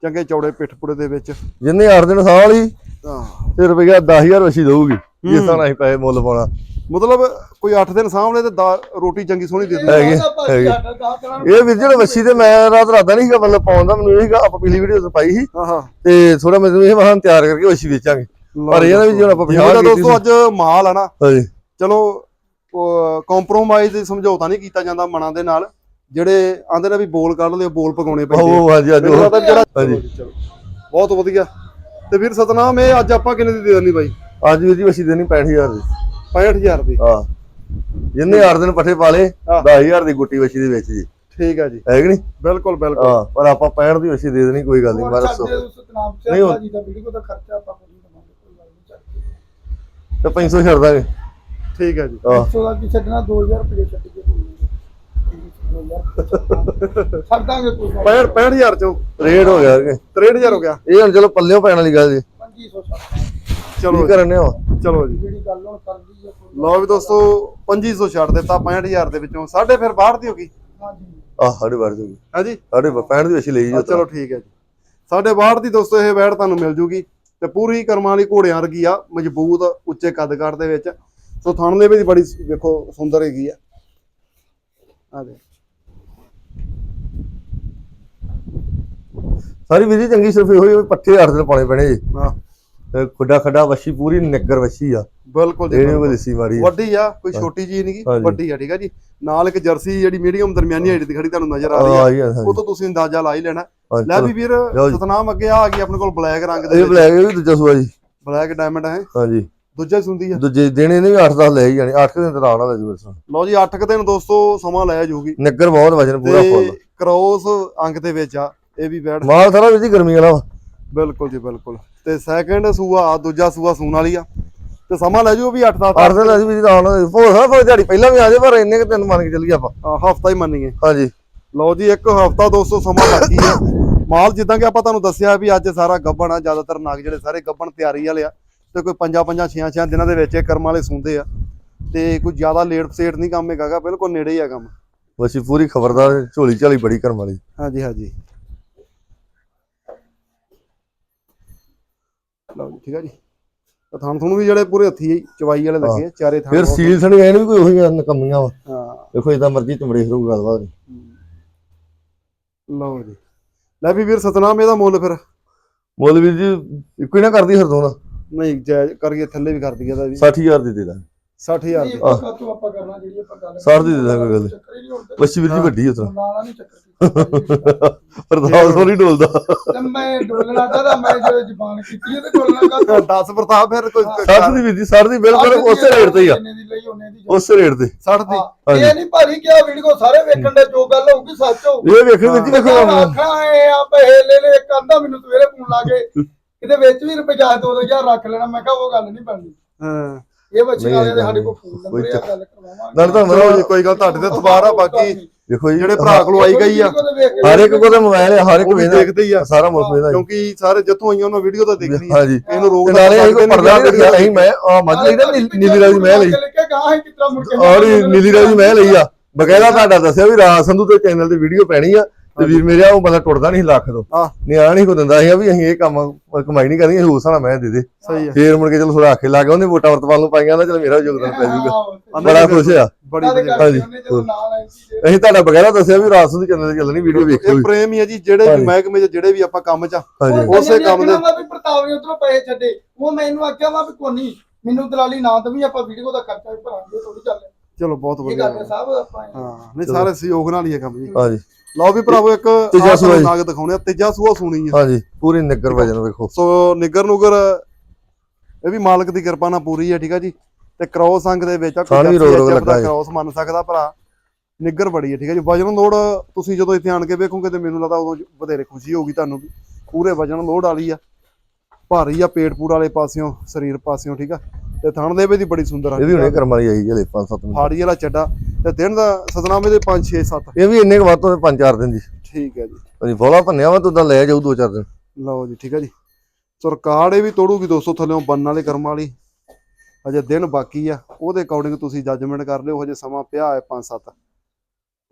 ਚੰਗੇ ਚੌੜੇ ਪਿੱਠ ਪੁੜੇ ਦੇ ਵਿੱਚ। ਜਿੰਨੇ 8 ਦਿਨ ਸਾਹ ਵਾਲੀ ਹਾਂ। ਤੇ ਰੁਪਈਆ 10000 ਵਸ਼ੀ ਦਊਗੀ। ਜਿਸ ਤਰ੍ਹਾਂ ਅਸੀਂ ਪੈਸੇ ਮੁੱਲ ਪਾਉਣਾ। ਮਤਲਬ ਕੋਈ 8 ਦਿਨ ਸਾਹਮਣੇ ਤੇ ਰੋਟੀ ਚੰਗੀ ਸੋਹਣੀ ਦੇ ਦਿੰਦਾ। ਇਹ ਵੀਰ ਜਿਹੜਾ ਵਸ਼ੀ ਤੇ ਮੈਂ ਰਾਤ ਰਾਦਾ ਨਹੀਂ ਸੀਗਾ ਮਤਲਬ ਪਾਉਣ ਦਾ ਮੈਨੂੰ ਇਹ ਸੀਗਾ ਆਪਾਂ ਪਿਛਲੀ ਵੀਡੀਓ ਤੇ ਪਾਈ ਸੀ। ਤੇ ਥੋੜਾ ਮੈਨੂੰ ਇਹ ਮਹਾਨ ਤਿਆਰ ਕਰਕੇ ਵਸ਼ੀ ਵੇਚਾਂਗੇ। ਪਰ ਇਹ ਨਾ ਵੀ ਜਿਹੜਾ ਆਪਾਂ ਕੀਤੀ ਦੋਸਤੋ ਅੱਜ ਮਾਲ ਆ ਨਾ। ਚਲੋ ਕੰਪਰੋਮਾਈਜ਼ ਸਮਝੌਤਾ ਨਹੀਂ ਕੀਤਾ ਜਾਂਦਾ ਮਨਾਂ ਦੇ ਨਾਲ। ਜਿਹੜੇ ਆਂਦੇ ਨੇ ਵੀ ਬੋਲ ਕੱਢ ਲਿਓ ਬੋਲ ਪਕਾਉਣੇ ਪੈਂਦੇ। ਉਹ ਹਾਂਜੀ ਹਾਂਜੀ। ਚਲੋ ਜੀ, ਚਲੋ। ਬਹੁਤ ਵਧੀਆ। ਤੇ ਵੀਰ ਸਤਨਾਮ ਇਹ ਅੱਜ ਆਪਾਂ ਕਿੰਨੇ ਦੀ ਦੇ ਦੇਣੀ ਬਾਈ? ਅੱਜ ਵੀਰ ਜੀ ਵਸ਼ੀ ਦੇਣੀ 65000 ਦੀ। 65000 ਦੀ। ਹਾਂ। ਜਿੰਨੇ 8 ਦਿਨ ਪੱਠੇ ਪਾਲੇ ਹਾਂ। 10000 ਦੀ ਗੁੱਟੀ ਵਸ਼ੀ ਦੇ ਵਿੱਚ ਜੀ। ਠੀਕ ਆ ਜੀ। ਹੈ ਕਿ ਨਹੀਂ? ਬਿਲਕੁਲ ਬਿਲਕੁਲ। ਹਾਂ ਪਰ ਆਪਾਂ 65 ਦੀ ਵਸ਼ੀ ਦੇ ਦੇਣੀ ਕੋਈ ਗੱਲ ਨਹੀਂ ਮਾਰਾ ਸੋ ਨਹੀਂ ਨਹੀਂ ਉਹ- ਜੀ ਦਾ ਵੀਡੀਓ ਦਾ ਖਰਚਾ ਆਪਾਂ ਕੋਈ ਨਹੀਂ ਦਵਾਂਗੇ ਕੋਈ ਗੱਲ ਨਹੀਂ ਚੱਲ। ਤੇ 500 ਛੱਡ ਦਾਂਗੇ। ਠੀਕ ਆ ਜੀ। ਹਾਂ। ਸੋ ਦਾ ਕੀ ਛੱਡਣਾ 2000 ਰੁਪਏ ਛੱਡ ਕੇ ਕੋਈ ਨਹੀਂ ਛੱਡ ਦਾਂਗੇ ਕੋਈ ਗੱਲ 65 65000 ਚੋਂ। ਰੇਟ ਹੋ ਗਿਆ ਕਿ 63000 ਹੋ ਗਿਆ। ਇਹ ਹੁਣ ਚਲੋ ਪੱਲਿਓ ਪੈਣ ਵਾਲੀ ਗੱਲ ਜੀ। 2500 ਛੱਡ ਚਲੋ ਕੀ ਕਰਨੇ ਹੋ? ਚਲੋ ਜੀ। ਜਿਹੜੀ ਗੱਲ ਹੁਣ ਕਰਦੀ ਹੈ ਕੋਈ ਲਓ ਵੀ ਦੋਸਤੋ 2500 ਛੱਡ ਦਿੱਤਾ 65000 ਦੇ ਵਿੱਚੋਂ। ਸਾਡੇ ਫਿਰ ਬਾਹਰ ਦੀ ਹੋ ਗਈ। ਆਹ ਸਾਡੇ ਹਾਂਜੀ। 65 ਦੀ ਲਈ ਜੀ ਚਲੋ ਠੀਕ ਹੈ ਜੀ। ਸਾਡੇ ਬਾਹਰ ਦੀ ਦੋਸਤੋ ਇਹ ਵੈੜ ਤੁਹਾਨੂੰ ਮਿਲ ਜੂਗੀ। ਤੇ ਪੂਰੀ ਕਰਮਾਂ ਵਾਲੀ ਘੋੜਿਆਂ ਵਰਗੀ ਆ ਮਜ਼ਬੂਤ ਉੱਚੇ ਕੱਦ ਕਾਠ ਦੇ ਵਿੱਚ। ਸੋ ਥਣ ਦੇ ਵੀ ਬੜੀ ਵੇਖੋ ਸੁੰਦਰ ਹੈਗੀ ਆ। ਆ ਦੇ ਸਾਰੀ ਵਿਧੀ ਚੰਗੀ ਸਿਰਫ ਇਹੋ ਹੀ ਪੱਠੇ 8 ਦਿਨ ਪਾਉਣੇ ਪੈਣੇ ਜੀ। ਹਾਂ। ਖੁੱਡਾ ਖੱਡਾ ਵਸ਼ੀ ਪੂਰੀ ਨਿੱਗਰ ਵਸ਼ੀ ਆ। ਬਿਲਕੁਲ ਜੀ ਇਹਨੇ ਬਿਲਕੁਲ। ਉਹ ਮਾਰੀ ਆ। ਵੱਡੀ ਆ ਕੋਈ ਛੋਟੀ ਜੀ ਨਹੀਂ। ਵੱਡੀ ਆ ਠੀਕ ਆ ਜੀ। ਨਾਲ ਇੱਕ ਜਰਸੀ ਜਿਹੜੀ ਮੀਡੀਅਮ ਦਰਮਿਆਨੀ ਹਾਈਟ ਦੀ ਖੜੀ ਤੁਹਾਨੂੰ ਨਜ਼ਰ ਆ ਰਹੀ ਆ। ਉਹ ਤੋਂ ਤੁਸੀਂ ਅੰਦਾਜ਼ਾ ਲਾ ਹੀ ਲੈਣਾ। ਲੈ। ਵੀ ਵੀਰ। ਸਤਨਾਮ ਅੱਗੇ ਆ ਗਈ ਆਪਣੇ ਕੋਲ ਬਲੈਕ ਰੰਗ ਦੇ ਇਹ ਬਲੈਕ ਇਹ ਵੀ ਦੂਜਾ ਸੂਆ ਜੀ। ਬਲੈਕ ਡਾਇਮੰਡ ਹੈ ਹਾਂਜੀ। ਦੂਜਾ ਸੁੰਦੀ ਆ। ਦੂਜੇ ਦਿਨ ਇਹਨੇ ਵੀ 8-10 ਲੈ ਹੀ ਜਾਣੇ 8 ਦਿਨ ਤਾਂ ਆਉਣਾ ਲੈ ਜੀ ਲਓ ਜੀ 8 ਦਿਨ ਦੋਸਤੋ ਸਮਾਂ ਲੈ ਜਾਊਗੀ ਨਿੱਗਰ ਬਹੁਤ ਵਜਨ ਪੂਰਾ ਫੁੱਲ। ਕ੍ਰੋਸ ਅੰਕ ਦੇ ਵਿੱਚ ਆ ਇਹ ਵੀ ਬੈਠ ਮਾਲ ਸਾਰਾ ਵੀ ਜੀ ਗਰਮੀ ਵਾਲਾ। ਬਿਲਕੁਲ ਜੀ ਬਿਲਕੁਲ। ਤੇ ਸੈਕੰਡ ਸੂਆ ਦੂਜਾ ਸੂਆ ਸੂਣ ਵਾਲੀ ਆ। ਤੇ ਸਮਾਂ ਲੈ ਜਾਊ ਵੀ 8 10 ਅੱਠ ਦਿਨ ਲੈ ਜੀ ਵੀ ਜੀ ਆਉਣਾ ਹੋ ਸਕਦਾ ਫਿਰ ਦਿਹਾੜੀ ਪਹਿਲਾਂ ਵੀ ਆ ਜਾਏ ਪਰ ਇੰਨੇ ਕਿ ਦਿਨ ਮੰਨ ਕੇ ਚੱਲੀਏ ਆਪਾਂ। ਹਫਤਾ ਹੀ ਮੰਨੀਏ। ਹਾਂਜੀ। ਲਓ ਜੀ ਇੱਕ ਹਫਤਾ ਦੋਸਤੋ ਸਮਾਂ ਬਾਕੀ ਆ। ਮਾਲ ਜਿੱਦਾਂ ਕਿ ਆਪਾਂ ਤੁਹਾਨੂੰ ਦੱਸਿਆ ਵੀ ਅੱਜ ਸਾਰਾ ਗੱਬਣ ਆ ਜ਼ਿਆਦਾਤਰ ਨਗ ਜਿਹੜੇ ਸਾਰੇ ਗੱਬਣ ਤਿਆਰੀ ਵਾਲੇ ਆ। ਤੇ ਕੋਈ ਪੰਜਾਂ ਪੰਜਾਂ ਛੀਆਂ ਛੀਆਂ ਦਿਨਾਂ ਦੇ ਵਿੱਚ ਇਹ ਕਰਮ ਵਾਲੇ ਸੁੰਦੇ ਆ। ਤੇ ਕੋਈ ਜ਼ਿਆਦਾ ਲੇਟ ਸੇਟ ਨਹੀਂ ਕੰਮ ਹੈਗਾ ਗਾ, ਬਿਲਕੁਲ ਨੇੜੇ ਹੀ ਆ ਕੰਮ। ਵਸ਼ੀ ਪੂਰੀ ਖਬਰਦਾਰ ਝੋਲੀ ਝਾਲੀ ਬੜੀ ਕਰਮ ਵਾਲੀ। ਹਾਂਜੀ ਹਾਂਜੀ। ਲਓ ਜੀ ਠੀਕ ਆ ਜੀ। ਤਾਂ ਥਣ ਵੀ ਜਿਹੜੇ ਪੂਰੇ ਹੱਥੀ ਚਵਾਈ ਵਾਲੇ ਲੱਗੇ ਆ, ਚਾਰੇ ਥਣ ਫਿਰ ਬਹੁਤ- ਸੀਲ ਸਣੀ ਐਨ ਵੀ ਕੋਈ ਉਹੀ ਨਕਮੀਆਂ ਵਾ। ਹਾਂ। ਦੇਖੋ ਇਦਾਂ ਮਰਜ਼ੀ ਚਮੜੇ ਫਿਰੂ ਗੱਲਬਾਤ ਨੀ। ਲਓ ਜੀ। ਲੈ ਵੀ ਵੀਰ ਸਤਨਾਮ ਇਹਦਾ ਮੁੱਲ ਫਿਰ। ਮੁੱਲ ਵੀਰ ਜੀ ਇੱਕੋ ਹੀ ਨਾ ਕਰਦੀ ਹਰਦੋਂ ਦਾ ਨਹੀਂ ਜਾਇਜ਼ ਕਰੀਏ ਥੱਲੇ ਵੀ ਕਰ ਦਈਏ ਵੀ। 60000 ਦੀ ਦੇ ਦਾਂਗੇ। 60000 ਨਹੀਂ ਦੀ। ਆਪਾਂ ਤੋਂ ਆਪਾਂ ਕਰਨਾ ਜਿਹੜੀ ਆਪਾਂ ਗੱਲ ਸਾਰ ਦੀ ਦੇ ਦਾਂਗੇ ਗੱਲ। ਚੱਕਰ ਹੀ ਨਹੀਂ ਹੁੰਦਾ ਵਸ਼ੀ ਵੀਰ ਜੀ ਵੱਡੀ ਉਤਰਾ। ਨਾਲਾ ਨਹੀਂ ਚੱਕਰ ਸੋਰੀ ਡੋਲਦਾ। ਤੇ ਮੈਂ ਡੋਲਣਾ ਤਾਂ ਮੈਂ ਜਦੋਂ ਜ਼ਬਾਨ ਕੀਤੀ ਹੈ ਤੇ ਡੋਲਣਾ ਕਾ 10 ਪ੍ਰਤਾਪ ਫਿਰ ਕੋਈ 60 ਦੀ ਵੀਰ ਜੀ 60 ਦੀ ਬਿਲਕੁਲ ਉਸੇ ਰੇਟ ਤੇ ਹੀ ਆ। ਦੀ ਲਈ ਉਹਨੇ ਦੀ ਉਸੇ ਰੇਟ ਤੇ। 60 ਦੀ। ਹਾਂ, ਇਹ ਨਹੀਂ ਭਾਰੀ ਕਿਹਾ ਵੀਡੀਓ ਸਾਰੇ ਵੇਖਣ ਦੇ ਜੋ ਗੱਲ ਹੋਊਗੀ ਸੱਚ ਹੋਊਗੀ ਇਹ ਵੇਖੋ ਵੀਰ ਜੀ ਵੇਖੋ। ਆਖਾਂ ਐ ਆ ਪੈਸੇ ਲੈ ਲੈ ਇੱਕ ਆਂਦਾ ਮੈਨੂੰ ਸਵੇਰੇ ਫੋਨ ਲਾ ਕੇ। ਕਿਤੇ ਵਿੱਚ ਵੀ ਰੁਪਿਆ 2000 ਰੱਖ ਲੈਣਾ ਮੈਂ ਕਿਹਾ ਉਹ ਗੱਲ ਨਹੀਂ ਬਣਨੀ। ਹਾਂ। ਇਹ ਬੱਚੇ ਨਹੀਂ, ਵਾਲੇ ਦੇ ਸਾਡੇ ਨਹੀਂ, ਕੋਲ ਫੋਨ ਨੰਬਰ ਆ ਗੱਲ ਕਰਵਾਵਾਂਗੇ। ਨਾਲੇ ਪਤਾ ਜੀ ਕੋਈ ਗੱਲ ਤੁਹਾਡੇ ਤੇ ਤਬਾਰ ਆ ਬਾਕੀ ਦੇਖੋ ਜੀ ਜਿਹੜੇ ਭਰਾ ਕੋਲ ਆਈ ਗਈ ਆ ਹਰ ਇੱਕ ਕੋਲ ਤਾਂ ਮੋਬਾਈਲ ਹੈ ਹਰ ਇੱਕ ਉਹ ਵੀ ਵੇਖਦਾ। ਦੇਖਦੇ ਹੀ ਆ। ਸਾਰਾ ਮੁਲਕ ਵੇਖਦਾ ਕਿਉਂਕਿ ਸਾਰੇ ਜਿੱਥੋਂ ਆਈਆਂ ਉਹਨਾਂ ਵੀਡੀਓ ਤਾਂ ਦੇਖਣੀ ਆ। ਹਾਂਜੀ। ਇਹਨੂੰ ਰੋਕ ਤੇ ਨਾਲੇ ਅਸੀਂ ਕੋਈ ਪਰਦਾ ਨਹੀਂ ਅਸੀਂ ਮੈਂ ਆ ਮੱਝ ਲਈ ਨੀ- ਨੀਲੀ ਰਾਜ ਮੈਂ ਲਈ। ਔਰ ਇਹ ਨੀਲੀ ਰਾਜ ਦੀ ਮੈਂ ਲਈ ਆ। ਬਕਾਇਦਾ ਤੁਹਾਡਾ ਦੱਸਿਆ ਵੀ ਰਾਜ ਸੰਧੂ ਦੇ ਚੈਨਲ ਤੇ ਵੀਡੀਓ ਪੈਣੀ ਆ। ਤੇ ਵੀਰ ਮੇਰਿਆ ਉਹ ਬੰਦਾ ਟੁੱਟਦਾ ਨਹੀਂ ਲੱਖ ਤੋਂ। ਨਿਆਣਾ ਨਹੀਂ ਕੋ ਦਿੰਦਾ ਸੀ ਵੀ ਅਸੀਂ ਇਹ ਕੰਮ ਕਮਾਈ ਨਹੀਂ ਕਰਨੀ ਹੋਰ ਸਾਲਾ ਮੈਂ ਦੇ ਦੇ। ਫੇਰ ਮੁੜ ਕੇ ਚਲੋ ਥੋੜਾ ਆਖੇ ਲੱਗ ਗਿਆ ਉਹਨੇ ਵੋਟਾਂ ਵਰਤਵਾਲ ਨੂੰ ਪਾਈਆਂ ਨਾ ਚਲ ਮੇਰਾ ਵੀ ਯੋਗਦਾਨ ਪੈ ਜਾਊਗਾ। ਬੜਾ ਖੁਸ਼ ਆ। ਹਾਂਜੀ। ਅਸੀਂ ਤੁਹਾਡਾ ਬਕਾਇਦਾ ਦੱਸਿਆ ਵੀ ਰਾਜ ਸੰਧੂ ਚੈਨਲ ਤੇ ਚੱਲਣੀ ਵੀਡੀਓ ਵੇਖਿਓ ਇਹ ਪ੍ਰੇਮ ਹੀ ਆ ਜੀ ਜਿਹੜੇ ਵੀ। ਮਹਿਕਮੇ 'ਚ ਜਿਹੜੇ ਵੀ ਆਪਾਂ ਕੰਮ 'ਚ ਉਸੇ ਕੰਮ ਦੇ- ਵੀ ਪ੍ਰਤਾਪ ਨੇ ਉਧਰੋਂ ਪੈਸੇ ਛੱਡੇ। ਉਹ ਮੈਨੂੰ ਆਖਿਆ ਵਾ ਵੀ ਕੋਨੀ ਮੈਨੂੰ ਦਲਾਲੀ ਨਾ ਦਵੀ ਆਪਾਂ ਵੀਡੀਓ ਦਾ ਖਰਚਾ ਵੀ ਭਰਾਂਗੇ ਥੋੜੀ ਚੱਲ। ਚਲੋ ਬਹੁਤ ਵਧੀਆ। ਹਾਂ ਨਹੀਂ ਸਾਰੇ ਸਹਿਯੋਗ ਨਾਲ ਹੀ ਹੈ ਕੰਮ ਜੀ। ਹਾਂਜੀ। ਲਓ ਵੀ ਭਰਾਵੋ ਇੱਕ ਤੀਜਾ ਸੂਆ। ਨਾਗ ਦਿਖਾਉਣੇ ਆ ਤੀਜਾ ਸੂਆ ਸੁਣੀ ਆ। ਹਾਂਜੀ ਪੂਰੀ ਨਿੱਗਰ ਵਜਨ ਵੇਖੋ। ਸੋ ਨਿੱਗਰ ਨੂਗਰ ਇਹ ਵੀ ਮਾਲਕ ਦੀ ਕਿਰਪਾ ਨਾਲ ਪੂਰੀ ਹੈ ਠੀਕ ਆ ਜੀ? ਤੇ ਕ੍ਰੋਸ ਅੰਗ ਦੇ ਵਿੱਚ ਆ। ਕ੍ਰੋਸ ਮੰਨ ਸਕਦਾ ਭਰਾ। ਨਿੱਗਰ ਬੜੀ ਹੈ ਠੀਕ ਹੈ ਜੀ? ਵਜਨ ਲੋਡ ਤੁਸੀਂ ਜਦੋਂ ਇੱਥੇ ਆਣ ਕੇ ਵੇਖੋਗੇ ਤੇ ਮੈਨੂੰ ਲੱਗਦਾ ਉਦੋਂ ਵਧੇਰੇ ਖੁਸ਼ੀ ਹੋਊਗੀ ਤੁਹਾਨੂੰ ਵੀ। ਪੂਰੇ ਵਜਨ ਲੋਡ ਵਾਲੀ ਆ। ਭਾਰੀ ਆ ਪੇਟ ਪੂਰ ਵਾਲੇ ਪਾਸਿਓਂ ਸਰੀਰ ਪਾਸਿਓਂ ਠੀਕ ਆ? ਤੇ ਥਣ ਦੇ ਵੀ ਦੀ ਬੜੀ ਸੁੰਦਰ ਆ ਇਹ ਵੀ ਹੁਣੇ ਕਰਮ ਵਾਲੀ ਆਈ ਜਲੇ 5-7 ਮਿੰਟ ਫਾੜੀ ਵਾਲਾ ਚੱਡਾ। ਤੇ ਦਿਨ ਦਾ ਸਤਨਾਮੇ ਦੇ 5 6 7 ਇਹ ਵੀ ਇੰਨੇ ਕੁ ਵੱਧ ਤੋਂ 5-4 ਦਿਨ ਦੀ ਠੀਕ ਹੈ ਜੀ। ਹਾਂਜੀ ਬੋਲਾ ਭੰਨਿਆ ਵਾ ਤੂੰ ਤਾਂ ਲੈ ਜਾਊ 2-4 ਦਿਨ। ਲਓ ਜੀ ਠੀਕ ਹੈ ਜੀ। ਸੋ ਰਿਕਾਰਡ ਇਹ ਵੀ ਤੋੜੂਗੀ 200 ਥੱਲੇੋਂ ਬੰਨ ਵਾਲੇ ਕਰਮ ਵਾਲੀ। ਅਜੇ ਦਿਨ ਬਾਕੀ ਆ ਉਹਦੇ ਅਕੋਰਡਿੰਗ ਤੁਸੀਂ ਜੱਜਮੈਂਟ ਕਰ ਲਿਓ ਹਜੇ ਸਮਾਂ ਪਿਆ ਹੈ 5-7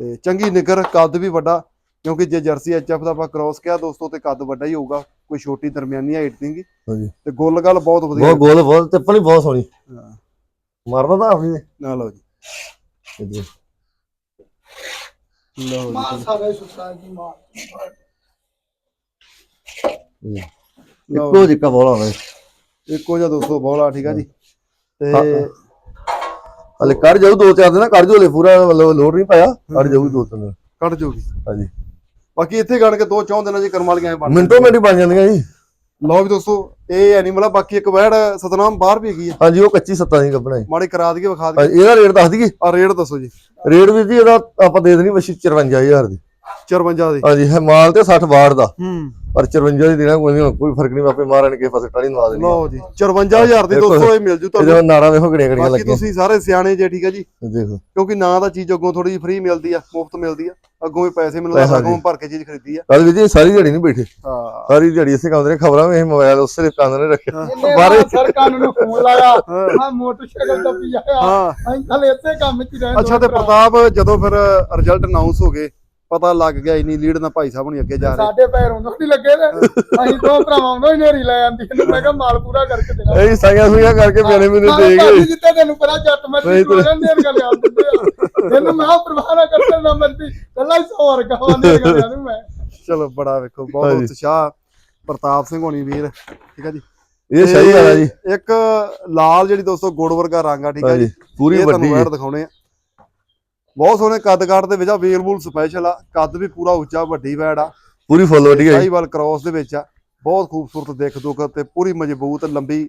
ਤੇ ਚੰਗੀ ਨਿਗਰ ਕੱਦ ਵੀ ਵੱਡਾ ਕਿਉਂਕਿ ਜੇ ਜਰਸੀ ਐਚਐਫ ਦਾ ਆਪਾਂ ਕ੍ਰਾਸ ਕਿਹਾ ਦੋਸਤੋ ਤੇ ਕੱਦ ਵੱਡਾ ਹੀ ਹੋਊਗਾ ਕੋਈ ਛੋਟੀ ਦਰਮਿਆਨੀ ਹਾਈਟ ਨਹੀਂਗੀ ਹਾਂਜੀ। ਤੇ ਗੁੱਲ ਗੱਲ ਬਹੁਤ ਵਧੀਆ ਬਹੁਤ ਗੋਲ ਬਹੁਤ ਹੀ ਬਹੁਤ ਸੋਹਣੀ। ਹਾਂ, ਮਾਰਦਾ ਤਾਂ ਆਪਣੀ ਨਾ ਲਓ ਜੀ। ਇੱਧਰ। ਲਓ ਮਾਂ ਜੀ ਸਾਰਾ ਸੁਸਾ ਜੀ ਮਾਂ ਲਓ ਇੱਕੋ ਜਿੱਕਾ ਬੋਲਾ ਹੋਵੇ। ਇੱਕੋ ਜਿਹਾ ਦੋਸਤੋ ਬੋਲਾ ਠੀਕ ਆ ਜੀ। ਤੇ। ਹਲੇ ਕਰ ਜਾਊ 2-4 ਦਿਨ ਕਰ ਜਾਊ ਹਲੇ ਪੂਰਾ ਮਤਲਬ ਲੋਡ ਨਹੀਂ ਪਾਇਆ। ਕਰ ਜਾਊ 2-3 ਦਿਨ। ਕੱਢ ਜੂਗੀ ਹਾਂਜੀ। ਬਾਕੀ ਇੱਥੇ ਗਣ ਕੇ ਦੋ ਚੌਂ ਦਿਨਾਂ 'ਚ ਕਰਮ ਵਾਲੀਆਂ ਐਂ ਬਣ ਮਿੰਟੋ ਮਿੰਟ ਹੀ ਬਣ ਜਾਂਦੀਆਂ ਜੀ। ਲਓ ਵੀ ਦੋਸਤੋ ਇਹ ਐਨੀਮਲ ਆ ਬਾਕੀ ਇੱਕ ਵੈੜ ਸਤਨਾਮ ਬਾਹਰ ਵੀ ਹੈਗੀ ਆ। ਹਾਂਜੀ ਉਹ ਕੱਚੀ ਸੱਤਾਂ ਦੀ ਕੱਪਣਾ ਮਾੜੇ ਕਰਾ ਦਈਏ ਵਿਖਾ ਦਈਏ। ਇਹਦਾ ਰੇਟ ਦੱਸ ਦਈਏ। ਆ ਰੇਟ ਦੱਸੋ ਜੀ। ਰੇਟ ਵੀ ਜੀ ਇਹਦਾ ਆਪਾਂ ਦੇ ਦੇਣੀ ਵਸ਼ੀ 54000 ਦੀ। 54 ਦੀ। ਹਾਂਜੀ ਹੈ ਮਾਲ ਤੇ 60 ਬਾੜ ਦਾ। ਹੂੰ। ਪਰ 54 ਦੀ ਦੇਣਾ ਕੋਈ ਨਹੀਂ ਕੋਈ ਫ਼ਰਕ ਨਹੀਂ ਆਪੇ ਮਾਰਨ ਕੇ ਫਸ ਟਾਣੀ ਨਵਾ ਦੇਣੀ ਲਓ ਜੀ 54000 ਦੀ ਦੇਖੋ, ਦੋਸਤੋ ਇਹ ਮਿਲ ਜੂ ਇਹਦੇ ਤੁਹਾਨੂੰ ਨਾਰਾ ਵੇਖੋ ਗੜੀਆਂ ਗੜੀਆਂ ਬਾਕੀ ਲੱਗੀਆਂ। ਤੁਸੀਂ ਸਾਰੇ ਸਿਆਣੇ ਜੇ ਠੀਕ ਹੈ ਜੀ? ਦੇਖੋ। ਕਿਉਂਕਿ ਨਾ ਦਾ ਚੀਜ਼ ਅੱਗੋਂ ਥੋੜੀ ਜਿਹੀ ਫ੍ਰੀ ਮਿਲਦੀ ਆ ਮੁਫਤ ਮਿਲਦੀ ਆ। ਅੱਗੋਂ ਵੀ ਪੈਸੇ ਮਿਲਦੇ ਪੈਸਾ ਅੱਗੋਂ ਭਰ ਕੇ ਚੀਜ਼ ਖਰੀਦੀ ਆ। ਕੱਲ ਵੀ ਜੀ ਸਾਰੀ ਦਿਹਾੜੀ ਨਹੀਂ ਬੈਠੇ। ਹਾਂ। ਸਾਰੀ ਦਿਹਾੜੀ ਇਸੇ ਕੰਮ ਦੇ ਖਬਰਾਂ ਵਿੱਚ ਮੋਬਾਈਲ ਉਸੇ ਦੇ ਕੰਨ ਨੇ ਰੱਖਿਆ। ਇਹਨੇ ਬਾਹਰ ਨਾ ਸਰ ਕੰਨ ਨੂੰ ਫੋਨ ਲਾਇਆ। ਹਾਂ। ਮੈਂ ਮੋਟਰਸਾਈਕਲ ਤੇ ਪੀ ਆਇਆ। ਹਾਂ। ਅਸੀਂ ਕੱਲ ਇੱਥੇ ਕੰਮ 'ਚ ਹੀ ਰਹੇ ਅੱਛਾ ਤੇ ਪ੍ਰਤਾਪ ਜਦੋਂ ਫਿਰ ਰਿਜ਼ਲਟ ਅਨਾਉਂਸ ਹੋ ਗਏ ਪਤਾ ਲੱਗ ਗਿਆ ਇੰਨੀ ਲੀਡ ਨਾਲ ਭਾਈ ਸਾਹਿਬ ਨਹੀਂ ਅੱਗੇ ਜਾ ਰਹੇ। ਸਾਡੇ ਪੈਰ ਉਹਨਾਂ ਨਹੀਂ ਲੱਗੇ ਤੇ ਅਸੀਂ ਦੋ ਭਰਾਵਾਂ ਨੂੰ ਹੀ ਨੇਰੀ ਲੈ ਆਂਦੀ ਇਹਨੂੰ ਮੈਂ ਕਿਹਾ ਮਾਲ ਪੂਰਾ ਕਰਕੇ ਦੇਣਾ। ਇਹ ਸਾਈਆਂ ਸੁਈਆਂ ਕਰਕੇ ਪਿਆਰੇ ਮੈਨੂੰ ਦੇ ਗਏ। ਜਿੱਤੇ ਤੈਨੂੰ ਪਤਾ ਜੱਟ ਨਹੀਂ ਮਰਦੀ ਤੇ- ਨੇਰ ਗੱਲ ਆ ਦਿੰਦੇ ਆ। ਇਹਨੂੰ ਮੈਂ ਕਿਹਾ ਪ੍ਰਵਾਹ ਨਾ ਕਰ ਨਾ ਮਰਦੀ ਕੱਲਾ ਹੀ ਸੌ ਵਰਗਾ ਵਾ ਨੇਰ ਗੱਲ ਆ ਮੈਂ। ਚਲੋ ਬੜਾ ਵੇਖੋ ਬਹੁਤ। ਉਤਸ਼ਾਹ। ਪ੍ਰਤਾਪ ਸਿੰਘ ਹੋਣੀ ਵੀਰ ਠੀਕ ਹੈ ਜੀ? ਇਹ ਸਹੀ ਗੱਲ ਆ ਜੀ। ਇੱਕ ਲਾਲ ਜਿਹੜੀ ਦੋਸਤੋ ਗੁੜ ਵਰਗਾ ਰੰਗ ਆ ਠੀਕ ਹੈ ਜੀ। ਪੂਰੀ ਇਹ ਤੁਹਾਨੂੰ ਵੱਡੀ ਵੈੜ ਦਿਖਾਉਣੇ ਆ। ਬਹੁਤ ਸੋਹਣੇ ਕੱਦ ਕਾਠ ਦੇ ਵਿੱਚ ਆ ਵੇਲਬੂਲ ਸਪੈਸ਼ਲ ਆ ਕੱਦ ਵੀ ਪੂਰਾ ਉੱਚਾ ਵੱਡੀ ਵੈੜ ਆ। ਪੂਰੀ ਫੁੱਲ ਵੱਡੀ ਹੈ। ਸਾਈਵਾਲ ਕ੍ਰਾਸ ਦੇ ਵਿੱਚ ਆ ਬਹੁਤ ਖੂਬਸੂਰਤ ਦਿੱਖ ਦੁੱਖ ਤੇ ਪੂਰੀ ਮਜ਼ਬੂਤ ਲੰਬੀ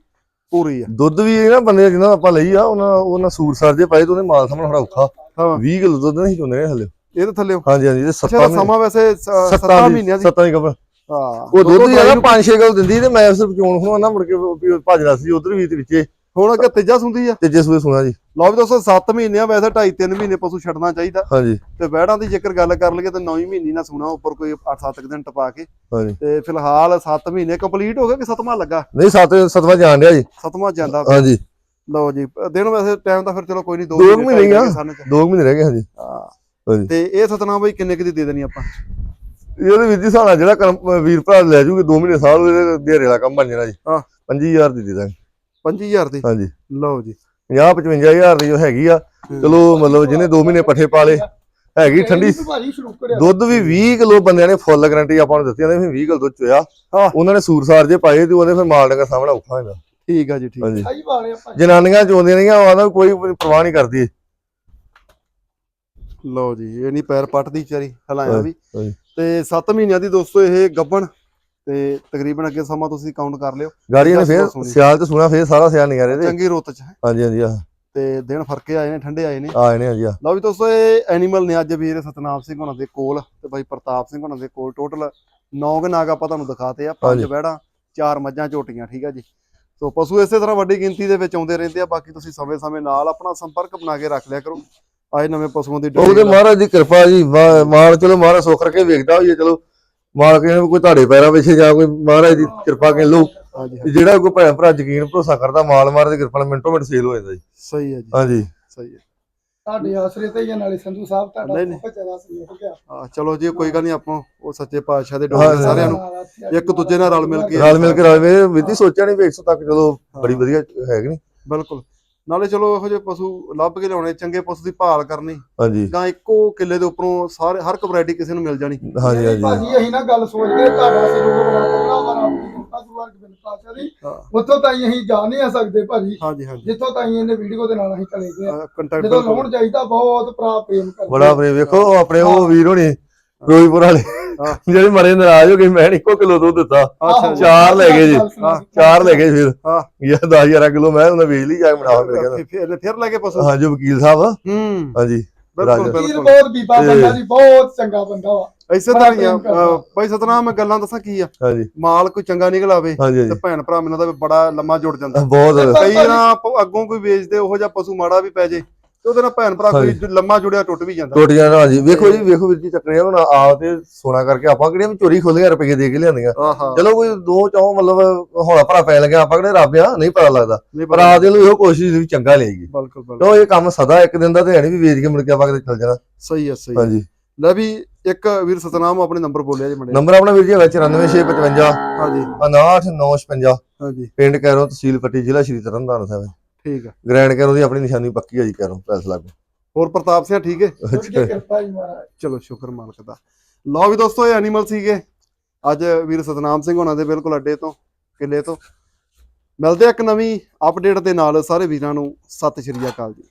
ਪੂਰੀ ਆ। ਦੁੱਧ ਵੀ ਇਹ ਨਾ ਬੰਦੇ ਜਿਹਨਾਂ ਦਾ ਆਪਾਂ ਲਈ ਆ ਉਹਨਾਂ ਉਹਨਾਂ ਸੂਰ ਸਰ ਜੇ ਪਾਏ ਤੇ ਉਹਨੇ ਮਾਲ ਸਾਹਮਣਾ ਥੋੜਾ ਔਖਾ। ਹਾਂ। 20 ਕਿਲੋ ਦੁੱਧ ਨਹੀਂ ਚੁੰਦੇ ਨੇ ਹਲੇ। ਇਹਦੇ ਥੱਲੇ ਹਾਂਜੀ ਹਾਂਜੀ ਇਹ ਅੱਛਾ ਇਹਦਾ 7 ਸਮਾਂ ਵੈਸੇ 7 ਮਹੀਨਿਆਂ ਦੀ। ਸੱਤਾਂ ਦੀ ਕਬਰ ਹਾਂ। ਉਹ ਦੁੱਧ ਜਿਹੜਾ 5-6 ਕਿਲੋ ਦਿੰਦੀ ਤੇ ਮੈਂ ਸਿਰਫ ਚੋਣ ਖਵਾਉਣਾ ਮੁੜ ਕੇ ਭੱਜਦਾ ਸੀ ਉਧਰ ਵੀ ਤੇ ਵਿੱਚੇ। ਹੁਣ ਅੱਗੇ ਤੀਜਾ ਸੁੰਦੀ ਆ? ਤੀਜੇ ਸੂਏ ਸੁਣਾ ਜੀ। ਲਓ ਵੀ ਦੋਸਤੋ 7 ਮਹੀਨਿਆਂ ਵੈਸੇ 2.5 3 ਮਹੀਨੇ ਪਸ਼ੂ ਛੱਡਣਾ ਚਾਹੀਦਾ। ਹਾਂਜੀ। ਤੇ ਵੈੜਾਂ ਦੀ ਜੇਕਰ ਗੱਲ ਕਰ ਲਈਏ ਤਾਂ 9 ਮਹੀਨੇ ਨਾਲ ਸੁਣਾ ਉੱਪਰ ਕੋਈ 8-7 ਦਿਨ ਟਪਾ ਕੇ। ਹਾਂਜੀ। ਤੇ ਫਿਲਹਾਲ 7 ਮਹੀਨੇ ਕੰਪਲੀਟ ਹੋ ਗਏ ਕਿ ਸੱਤਵਾਂ ਲੱਗਾ? ਨਹੀਂ ਸੱਤ ਸਤਵਾ ਜਾਣ ਡਿਆ ਜੀ। ਸੱਤਵਾਂ ਜਾਂਦਾ ਹਾਂਜੀ। ਲਓ ਜੀ ਦਿਨ ਵੈਸੇ ਟਾਈਮ ਤਾਂ ਫਿਰ ਚਲੋ ਕੋਈ ਨਹੀਂ ਦੋ ਦੋ ਮਹੀਨੇ ਹੀ ਆ। ਸਾਨੂੰ ਚ। 2 ਮਹੀਨੇ ਰਹਿ ਗਏ ਹਾਂਜੀ। ਹਾਂ। ਤੇ ਇਹ ਸਤਨਾਮ ਬਈ ਕਿੰਨੇ ਕੁ ਦੀ ਦੇ ਦੇਣੀ ਆਪਾਂ? ਇਹਦੇ ਵਿੱਚ ਹੀ ਸਾਡਾ ਜਿਹੜਾ ਵੀਰ ਭਰਾ ਲੈ ਜੂਗੇ 2 ਮਹੀਨੇ ਸਾਲ ਉਹਦੇ ਦੇਰੇ ਵਾਲਾ ਕੰਮ ਬਣ ਜਾਣਾ ਜੀ। ਹਾਂ। 25000 ਦੀ ਦੇ ਦਾਂਗੇ। 25000 ਦੀ? ਹਾਂਜੀ। ਲਓ ਜੀ। 50 55000 ਦੀ ਜੋ ਹੈਗੀ ਆ। ਚਲੋ ਮਤਲਬ ਜਿਹਨੇ 2 ਮਹੀਨੇ ਪੱਠੇ ਪਾ ਲਏ ਹੈਗੀ ਠੰਡੀ। ਤੂੰ ਭਾਜੀ ਸ਼ੁਰੂ ਕਰਿਆ। ਦੁੱਧ ਵੀ 20 ਕਿਲੋ ਬੰਦਿਆਂ ਨੇ ਫੁੱਲ ਗਾਰੰਟੀ ਆਪਾਂ ਨੂੰ ਦਿੱਤੀ ਨੇ ਵੀ 20 ਕਿਲੋ ਦੁੱਧ ਚੋਇਆ। ਹਾਂ। ਉਹਨਾਂ ਨੇ ਸੂਰ ਸਾਰ ਜੇ ਪਾਏ ਤੇ ਉਹਦੇ ਫਿਰ ਮਾਲ ਡੰਗਾ ਸਾਹਮਣਾ ਔਖਾ ਹੁੰਦਾ ਠੀਕ ਆ ਜੀ ਠੀਕ ਹਾਂਜੀ। ਸਾਈ ਵਾਲੇ ਆਪਾਂ ਜਨਾਨੀਆਂ ਚੋਂਦੀਆਂ ਉਹਦਾ ਕੋਈ ਪਰਵਾਹ ਨਹੀਂ ਕਰਦੀ। ਲਓ ਜੀ ਇਹ ਨਹੀਂ ਪੈਰ ਪੱਟਦੀ ਵਿਚਾਰੀ ਹਲਾਇਆ ਵੀ। ਤੇ 7 ਮਹੀਨਿਆਂ ਦੀ ਦੋਸਤੋ ਇਹ ਗੱਬਣ ਤੇ ਤਕਰੀਬਨ ਅੱਗੇ ਸਮਾਂ ਤੁਸੀਂ ਕਾਊਂਟ ਕਰ ਲਿਓ। ਗਾੜੀਆਂ ਨੇ ਫੇਰ। ਸਿਆਲ ਚ ਸੁਣਾ ਫੇਰ ਸਾਰਾ ਸਿਆਲ ਨਿਗਾਰੇ ਤੇ ਚੰਗੀ ਰੁੱਤ ਚ ਹੈ। ਹਾਂਜੀ ਹਾਂਜੀ ਆ ਤੇ ਦਿਨ ਫਰਕੇ ਆਏ ਨੇ ਠੰਡੇ ਆਏ ਨੇ। ਆਏ ਨੇ ਹਾਂਜੀ ਆ ਲਓ ਵੀ ਦੋਸਤੋ ਇਹ ਐਨੀਮਲ ਨੇ ਅੱਜ ਵੀਰ ਸਤਨਾਮ ਸਿੰਘ ਹੁਣਾਂ ਦੇ ਕੋਲ ਤੇ ਬਾਈ ਪ੍ਰਤਾਪ ਸਿੰਘ ਹੁਣਾਂ ਦੇ ਕੋਲ ਟੋਟਲ 9 ਨਾਗ ਆਪਾਂ ਤੁਹਾਨੂੰ ਦਿਖਾਤੇ ਆ ਪੰਜ। ਵਹਿੜਾਂ ਚਾਰ ਮੱਝਾਂ ਝੋਟੀਆਂ ਠੀਕ ਆ ਜੀ। ਸੋ ਪਸ਼ੂ ਇਸੇ ਤਰ੍ਹਾਂ ਵੱਡੀ ਗਿਣਤੀ ਦੇ ਵਿੱਚ ਆਉਂਦੇ ਰਹਿੰਦੇ ਆ ਬਾਕੀ ਤੁਸੀਂ ਸਮੇਂ-ਸਮੇਂ ਨਾਲ ਆਪਣਾ ਸੰਪਰਕ ਬਣਾ ਕੇ ਰੱਖ ਲਿਆ ਕਰੋ। ਆਏ ਨਵੇਂ ਪਸ਼ੂਆਂ ਦੀ ਉਹਦੇ ਮਹਾਰਾਜ ਦੀ ਕਿਰਪਾ ਜੀ ਮਾ- ਮਾਲ ਚਲੋ ਮਹਾਰਾਜ ਸੁੱਖ ਕਰਕੇ ਵੇਖਦਾ ਹੋਈਏ ਚਲੋ। ਮਾਲ ਕੇ ਕੋਈ ਤੁਹਾਡੇ ਪੈਰਾਂ ਪਿੱਛੇ ਜਾਂ ਕੋਈ ਮਹਾਰਾਜ ਦੀ ਕਿਰਪਾ ਹਾਂਜੀ ਤੇ ਜਿਹੜਾ ਕੋਈ ਭੈਣ ਭਰਾ ਯਕੀਨ ਭਰੋਸਾ ਕਰਦਾ ਮਾਲ ਮਾਰ ਦੀ ਕਿਰਪਾ ਨਾਲ ਮਿੰਟੋ ਮਿੰਟ ਸੇਲ ਹੋ ਜਾਂਦਾ ਜੀ। ਸਹੀ ਹੈ ਜੀ। ਹਾਂਜੀ। ਸਹੀ ਹੈ। ਤੁਹਾਡੇ ਆਸਰੇ ਤੇ ਹੀ ਨਾਲੇ ਸੰਧੂ ਸਾਹਿਬ ਤੁਹਾਡਾ। ਬਹੁਤ ਜ਼ਿਆਦਾ ਸਹਿਯੋਗ ਗਿਆ। ਹਾਂ ਚਲੋ ਜੀ ਕੋਈ ਗੱਲ ਨਹੀਂ ਆਪਾਂ ਉਹ ਸੱਚੇ ਪਾਤਸ਼ਾਹ ਦੇ ਡੋਰੇ ਸਾਰਿਆਂ ਨੂੰ। ਇੱਕ ਦੂਜੇ ਨਾਲ ਰਲ ਮਿਲ ਕੇ ਰਲ ਮਿਲ ਕੇ ਰਲ ਮਿਲ ਵਿਧੀ ਸੋਚਿਆ ਨਹੀਂ ਵੀ 100 ਤੱਕ ਚਲੋ ਬੜੀ ਵਧੀਆ ਹੈ ਕਿ ਨਹੀਂ। ਬਿਲਕੁਲ। ਨਾਲੇ ਚਲੋ ਇਹੋ ਜਿਹੇ ਪਸ਼ੂ ਲੱਭ ਕੇ ਲਿਆਉਣੇ ਚੰਗੇ ਪਸ਼ੂ ਦੀ ਭਾਲ ਕਰਨੀ। ਹਾਂਜੀ। ਜਾਂ ਇੱਕੋ ਕਿੱਲੇ ਦੇ ਉੱਪਰੋਂ ਸਾਰੇ ਹਰ ਇੱਕ ਵੈਰਾਈਟੀ ਕਿਸੇ ਨੂੰ ਮਿਲ ਜਾਣੀ। ਹਾਂਜੀ ਹਾਂਜੀ। ਭਾਜੀ ਅਸੀਂ ਨਾ ਗੱਲ ਸੋਚਦੇ ਤੁਹਾਡਾ ਸਹਿਯੋਗ ਬੜਾ ਵਾ ਰੱਬ ਦੀ ਕਿਰਪਾ ਸੁਭਾਨ ਬਿਨ ਪਾਸ਼ਾ ਦੀ ਹਾਂ। ਉੱਥੋਂ ਤਾਈਂ ਅਸੀਂ ਜਾ ਨਹੀਂ ਆ ਸਕਦੇ ਭਾਜੀ। ਹਾਂਜੀ ਹਾਂਜੀ। ਜਿੱਥੋਂ ਤਾਈਂ ਇਹਨੇ ਵੀਡੀਓ ਦੇ ਨਾਲ ਅਸੀਂ ਚਲੇ ਗਏ ਜਦੋਂ ਲਾਉਣ ਜਾਈਦਾ ਬਹੁਤ ਭਰਾ ਪ੍ਰੇਮ ਕਰਦੇ। ਬੜਾ ਆਪਣੇ ਵੇਖੋ ਆਪਣੇ ਉਹ ਵੀਰ ਹੋਣੀ ਫਿਰੋਜ਼ਪੁਰ ਵਾਲੇ। ਜਿਹੜੇ ਮਰੇ ਨਾਰਾਜ਼ ਹੋ ਗਏ ਮੈਂ ਇੱਕੋ ਕਿਲੋ ਦੁੱਧ ਦਿੱਤਾ। ਜੀ। ਚਾਰ ਲੈ ਗਏ ਜੀ। ਹਾਂ, ਚਾਰ ਲੈ ਗਏ ਫਿਰ। ਹਾਂ। ਯਾਰ 10000 ਕਿਲੋ ਮੈਂ ਉਹਨੇ ਵੇਚ ਲਈ ਜਾ ਕੇ ਮਿਲ ਗਿਆ ਫਿਰ- ਫਿਰ ਫਿਰ ਲੈ ਕੇ ਪਸ਼ੂ। ਹਾਂ ਜੋ ਵਕੀਲ ਸਾਹਿਬ। ਹੂੰ। ਹਾਂਜੀ। ਬਿਲਕੁਲ ਬਿਲਕੁਲ। ਬਹੁਤ ਬੀਬਾ ਬੰਦਾ ਜੀ ਬਹੁਤ ਚੰਗਾ ਬੰਦਾ ਵਾ। ਇਸੇ ਬੜਾ ਤਰ੍ਹਾਂ ਹੀ ਆ। ਪ੍ਰੇਮ ਕਰਦਾ। ਅਹ, ਭਾਈ ਸਤਨਾਮ ਮੈਂ ਗੱਲਾਂ ਦੱਸਾਂ ਕੀ ਆ? ਹਾਂਜੀ। ਮਾਲ ਕੋਈ ਚੰਗਾ ਨਿਕਲ ਆਵੇ ਹਾਂਜੀ। ਤੇ ਭੈਣ ਭਰਾ ਮੈਨੂੰ ਦਾ ਬੜਾ ਲੰਮਾ ਜੁੜ ਜਾਂਦਾ। ਬਹੁਤ ਕਈ ਨਾ ਅੱਗੋਂ ਕੋਈ ਵੇਚਦੇ ਉਹੋ ਜਿਹਾ ਪਸ਼ੂ ਮਾੜਾ ਵੀ ਪੈ ਜੇ। ਤੇ ਉਹਦੇ ਨਾਲ ਭੈਣ ਭਰਾ ਕੋਈ ਲੰਮਾ ਜੁੜਿਆ ਟੁੱਟ ਵੀ ਜਾਂਦਾ। ਟੁੱਟ ਜਾਣਾ ਹਾਂਜੀ। ਵੇਖੋ ਜੀ ਵੇਖੋ ਵੀਰ ਜੀ ਚੱਕਰੇ ਹੁਣ ਆਪ ਤੇ ਸੋਨਾ ਕਰਕੇ ਆਪਾਂ ਕਿਹੜੀਆਂ ਵੀ ਚੋਰੀ ਖੋਲੀਆਂ ਰੁਪਏ ਦੇ ਕੇ ਲਿਆਂਦੀਆਂ ਚਲੋ ਕੋਈ ਦੋ ਚੌ ਮਤਲਬ ਹੌਲਾ ਭਰਾ ਪੈ ਲੱਗਿਆ ਆਪਾਂ ਕਿਹੜੇ ਰੱਬ ਆ ਨਹੀਂ ਪਤਾ ਲੱਗਦਾ। ਪਰ ਆਪ ਦੇ ਨੂੰ ਇਹੋ ਕੋਸ਼ਿਸ਼ ਵੀ ਚੰਗਾ ਲਏਗੀ। ਬਿਲਕੁਲ ਬਿਲਕੁਲ। ਇਹ ਕੰਮ ਸਦਾ ਇੱਕ ਦਿਨ ਦਾ ਤੇ ਹੈ ਨਹੀਂ ਵੀ ਵੇਚ ਕੇ ਮੁੜ ਕੇ ਆਪਾਂ ਕਿਤੇ ਚੱਲ ਜਾਣਾ। ਸਹੀ ਹੈ ਸਹੀ ਹੈ। ਹਾਂਜੀ। ਲੈ ਵੀ ਇੱਕ ਵੀਰ ਸਤਨਾਮ ਆਪਣੇ ਨੰਬਰ ਬੋਲਿਆ ਜੀ ਮੁੰਡੇ ਨੰਬਰ ਆਪਣਾ ਵੀਰ ਜੀ ਹੈਗਾ 94655 ਹਾਂਜੀ। 58956 ਹਾਂਜੀ। ਪਿੰਡ ਕੈਰੋਂ ਤਹਿਸੀਲ ਪੱਟੀ ਜ਼ਿਲ੍ਹਾ ਸ਼੍ਰੀ ਤਰਨਤਾਰਨ ਸਾਹਿਬ। ਠੀਕ ਹੈ ਗ੍ਰੈਂਡ ਕੈਰੋਂ ਦੀ ਆਪਣੀ ਨਿਸ਼ਾਨੀ ਪੱਕੀ ਹੈ ਜੀ ਕੈਰੋਂ ਪੈਸ ਲੱਗ। ਹੋਰ ਪ੍ਰਤਾਪ ਸਿੰਘ ਠੀਕ ਹੈ ਕਿਰਪਾ ਮਹਾਰਾਜ। ਚਲੋ ਸ਼ੁਕਰ ਮਾਲਕ ਦਾ। ਲਓ ਵੀ ਦੋਸਤੋ ਇਹ ਐਨੀਮਲ ਸੀਗੇ। ਅੱਜ ਵੀਰ ਸਤਨਾਮ ਸਿੰਘ ਹੋਣਾ ਦੇ ਬਿਲਕੁਲ ਅੱਡੇ ਤੋਂ ਕਿੱਲੇ ਤੋਂ। ਮਿਲਦੇ ਆ ਇੱਕ ਨਵੀਂ ਅਪਡੇਟ ਦੇ ਨਾਲ ਸਾਰੇ ਵੀਰਾਂ ਨੂੰ। ਸਤਿ ਸ਼੍ਰੀ ਅਕਾਲ ਜੀ।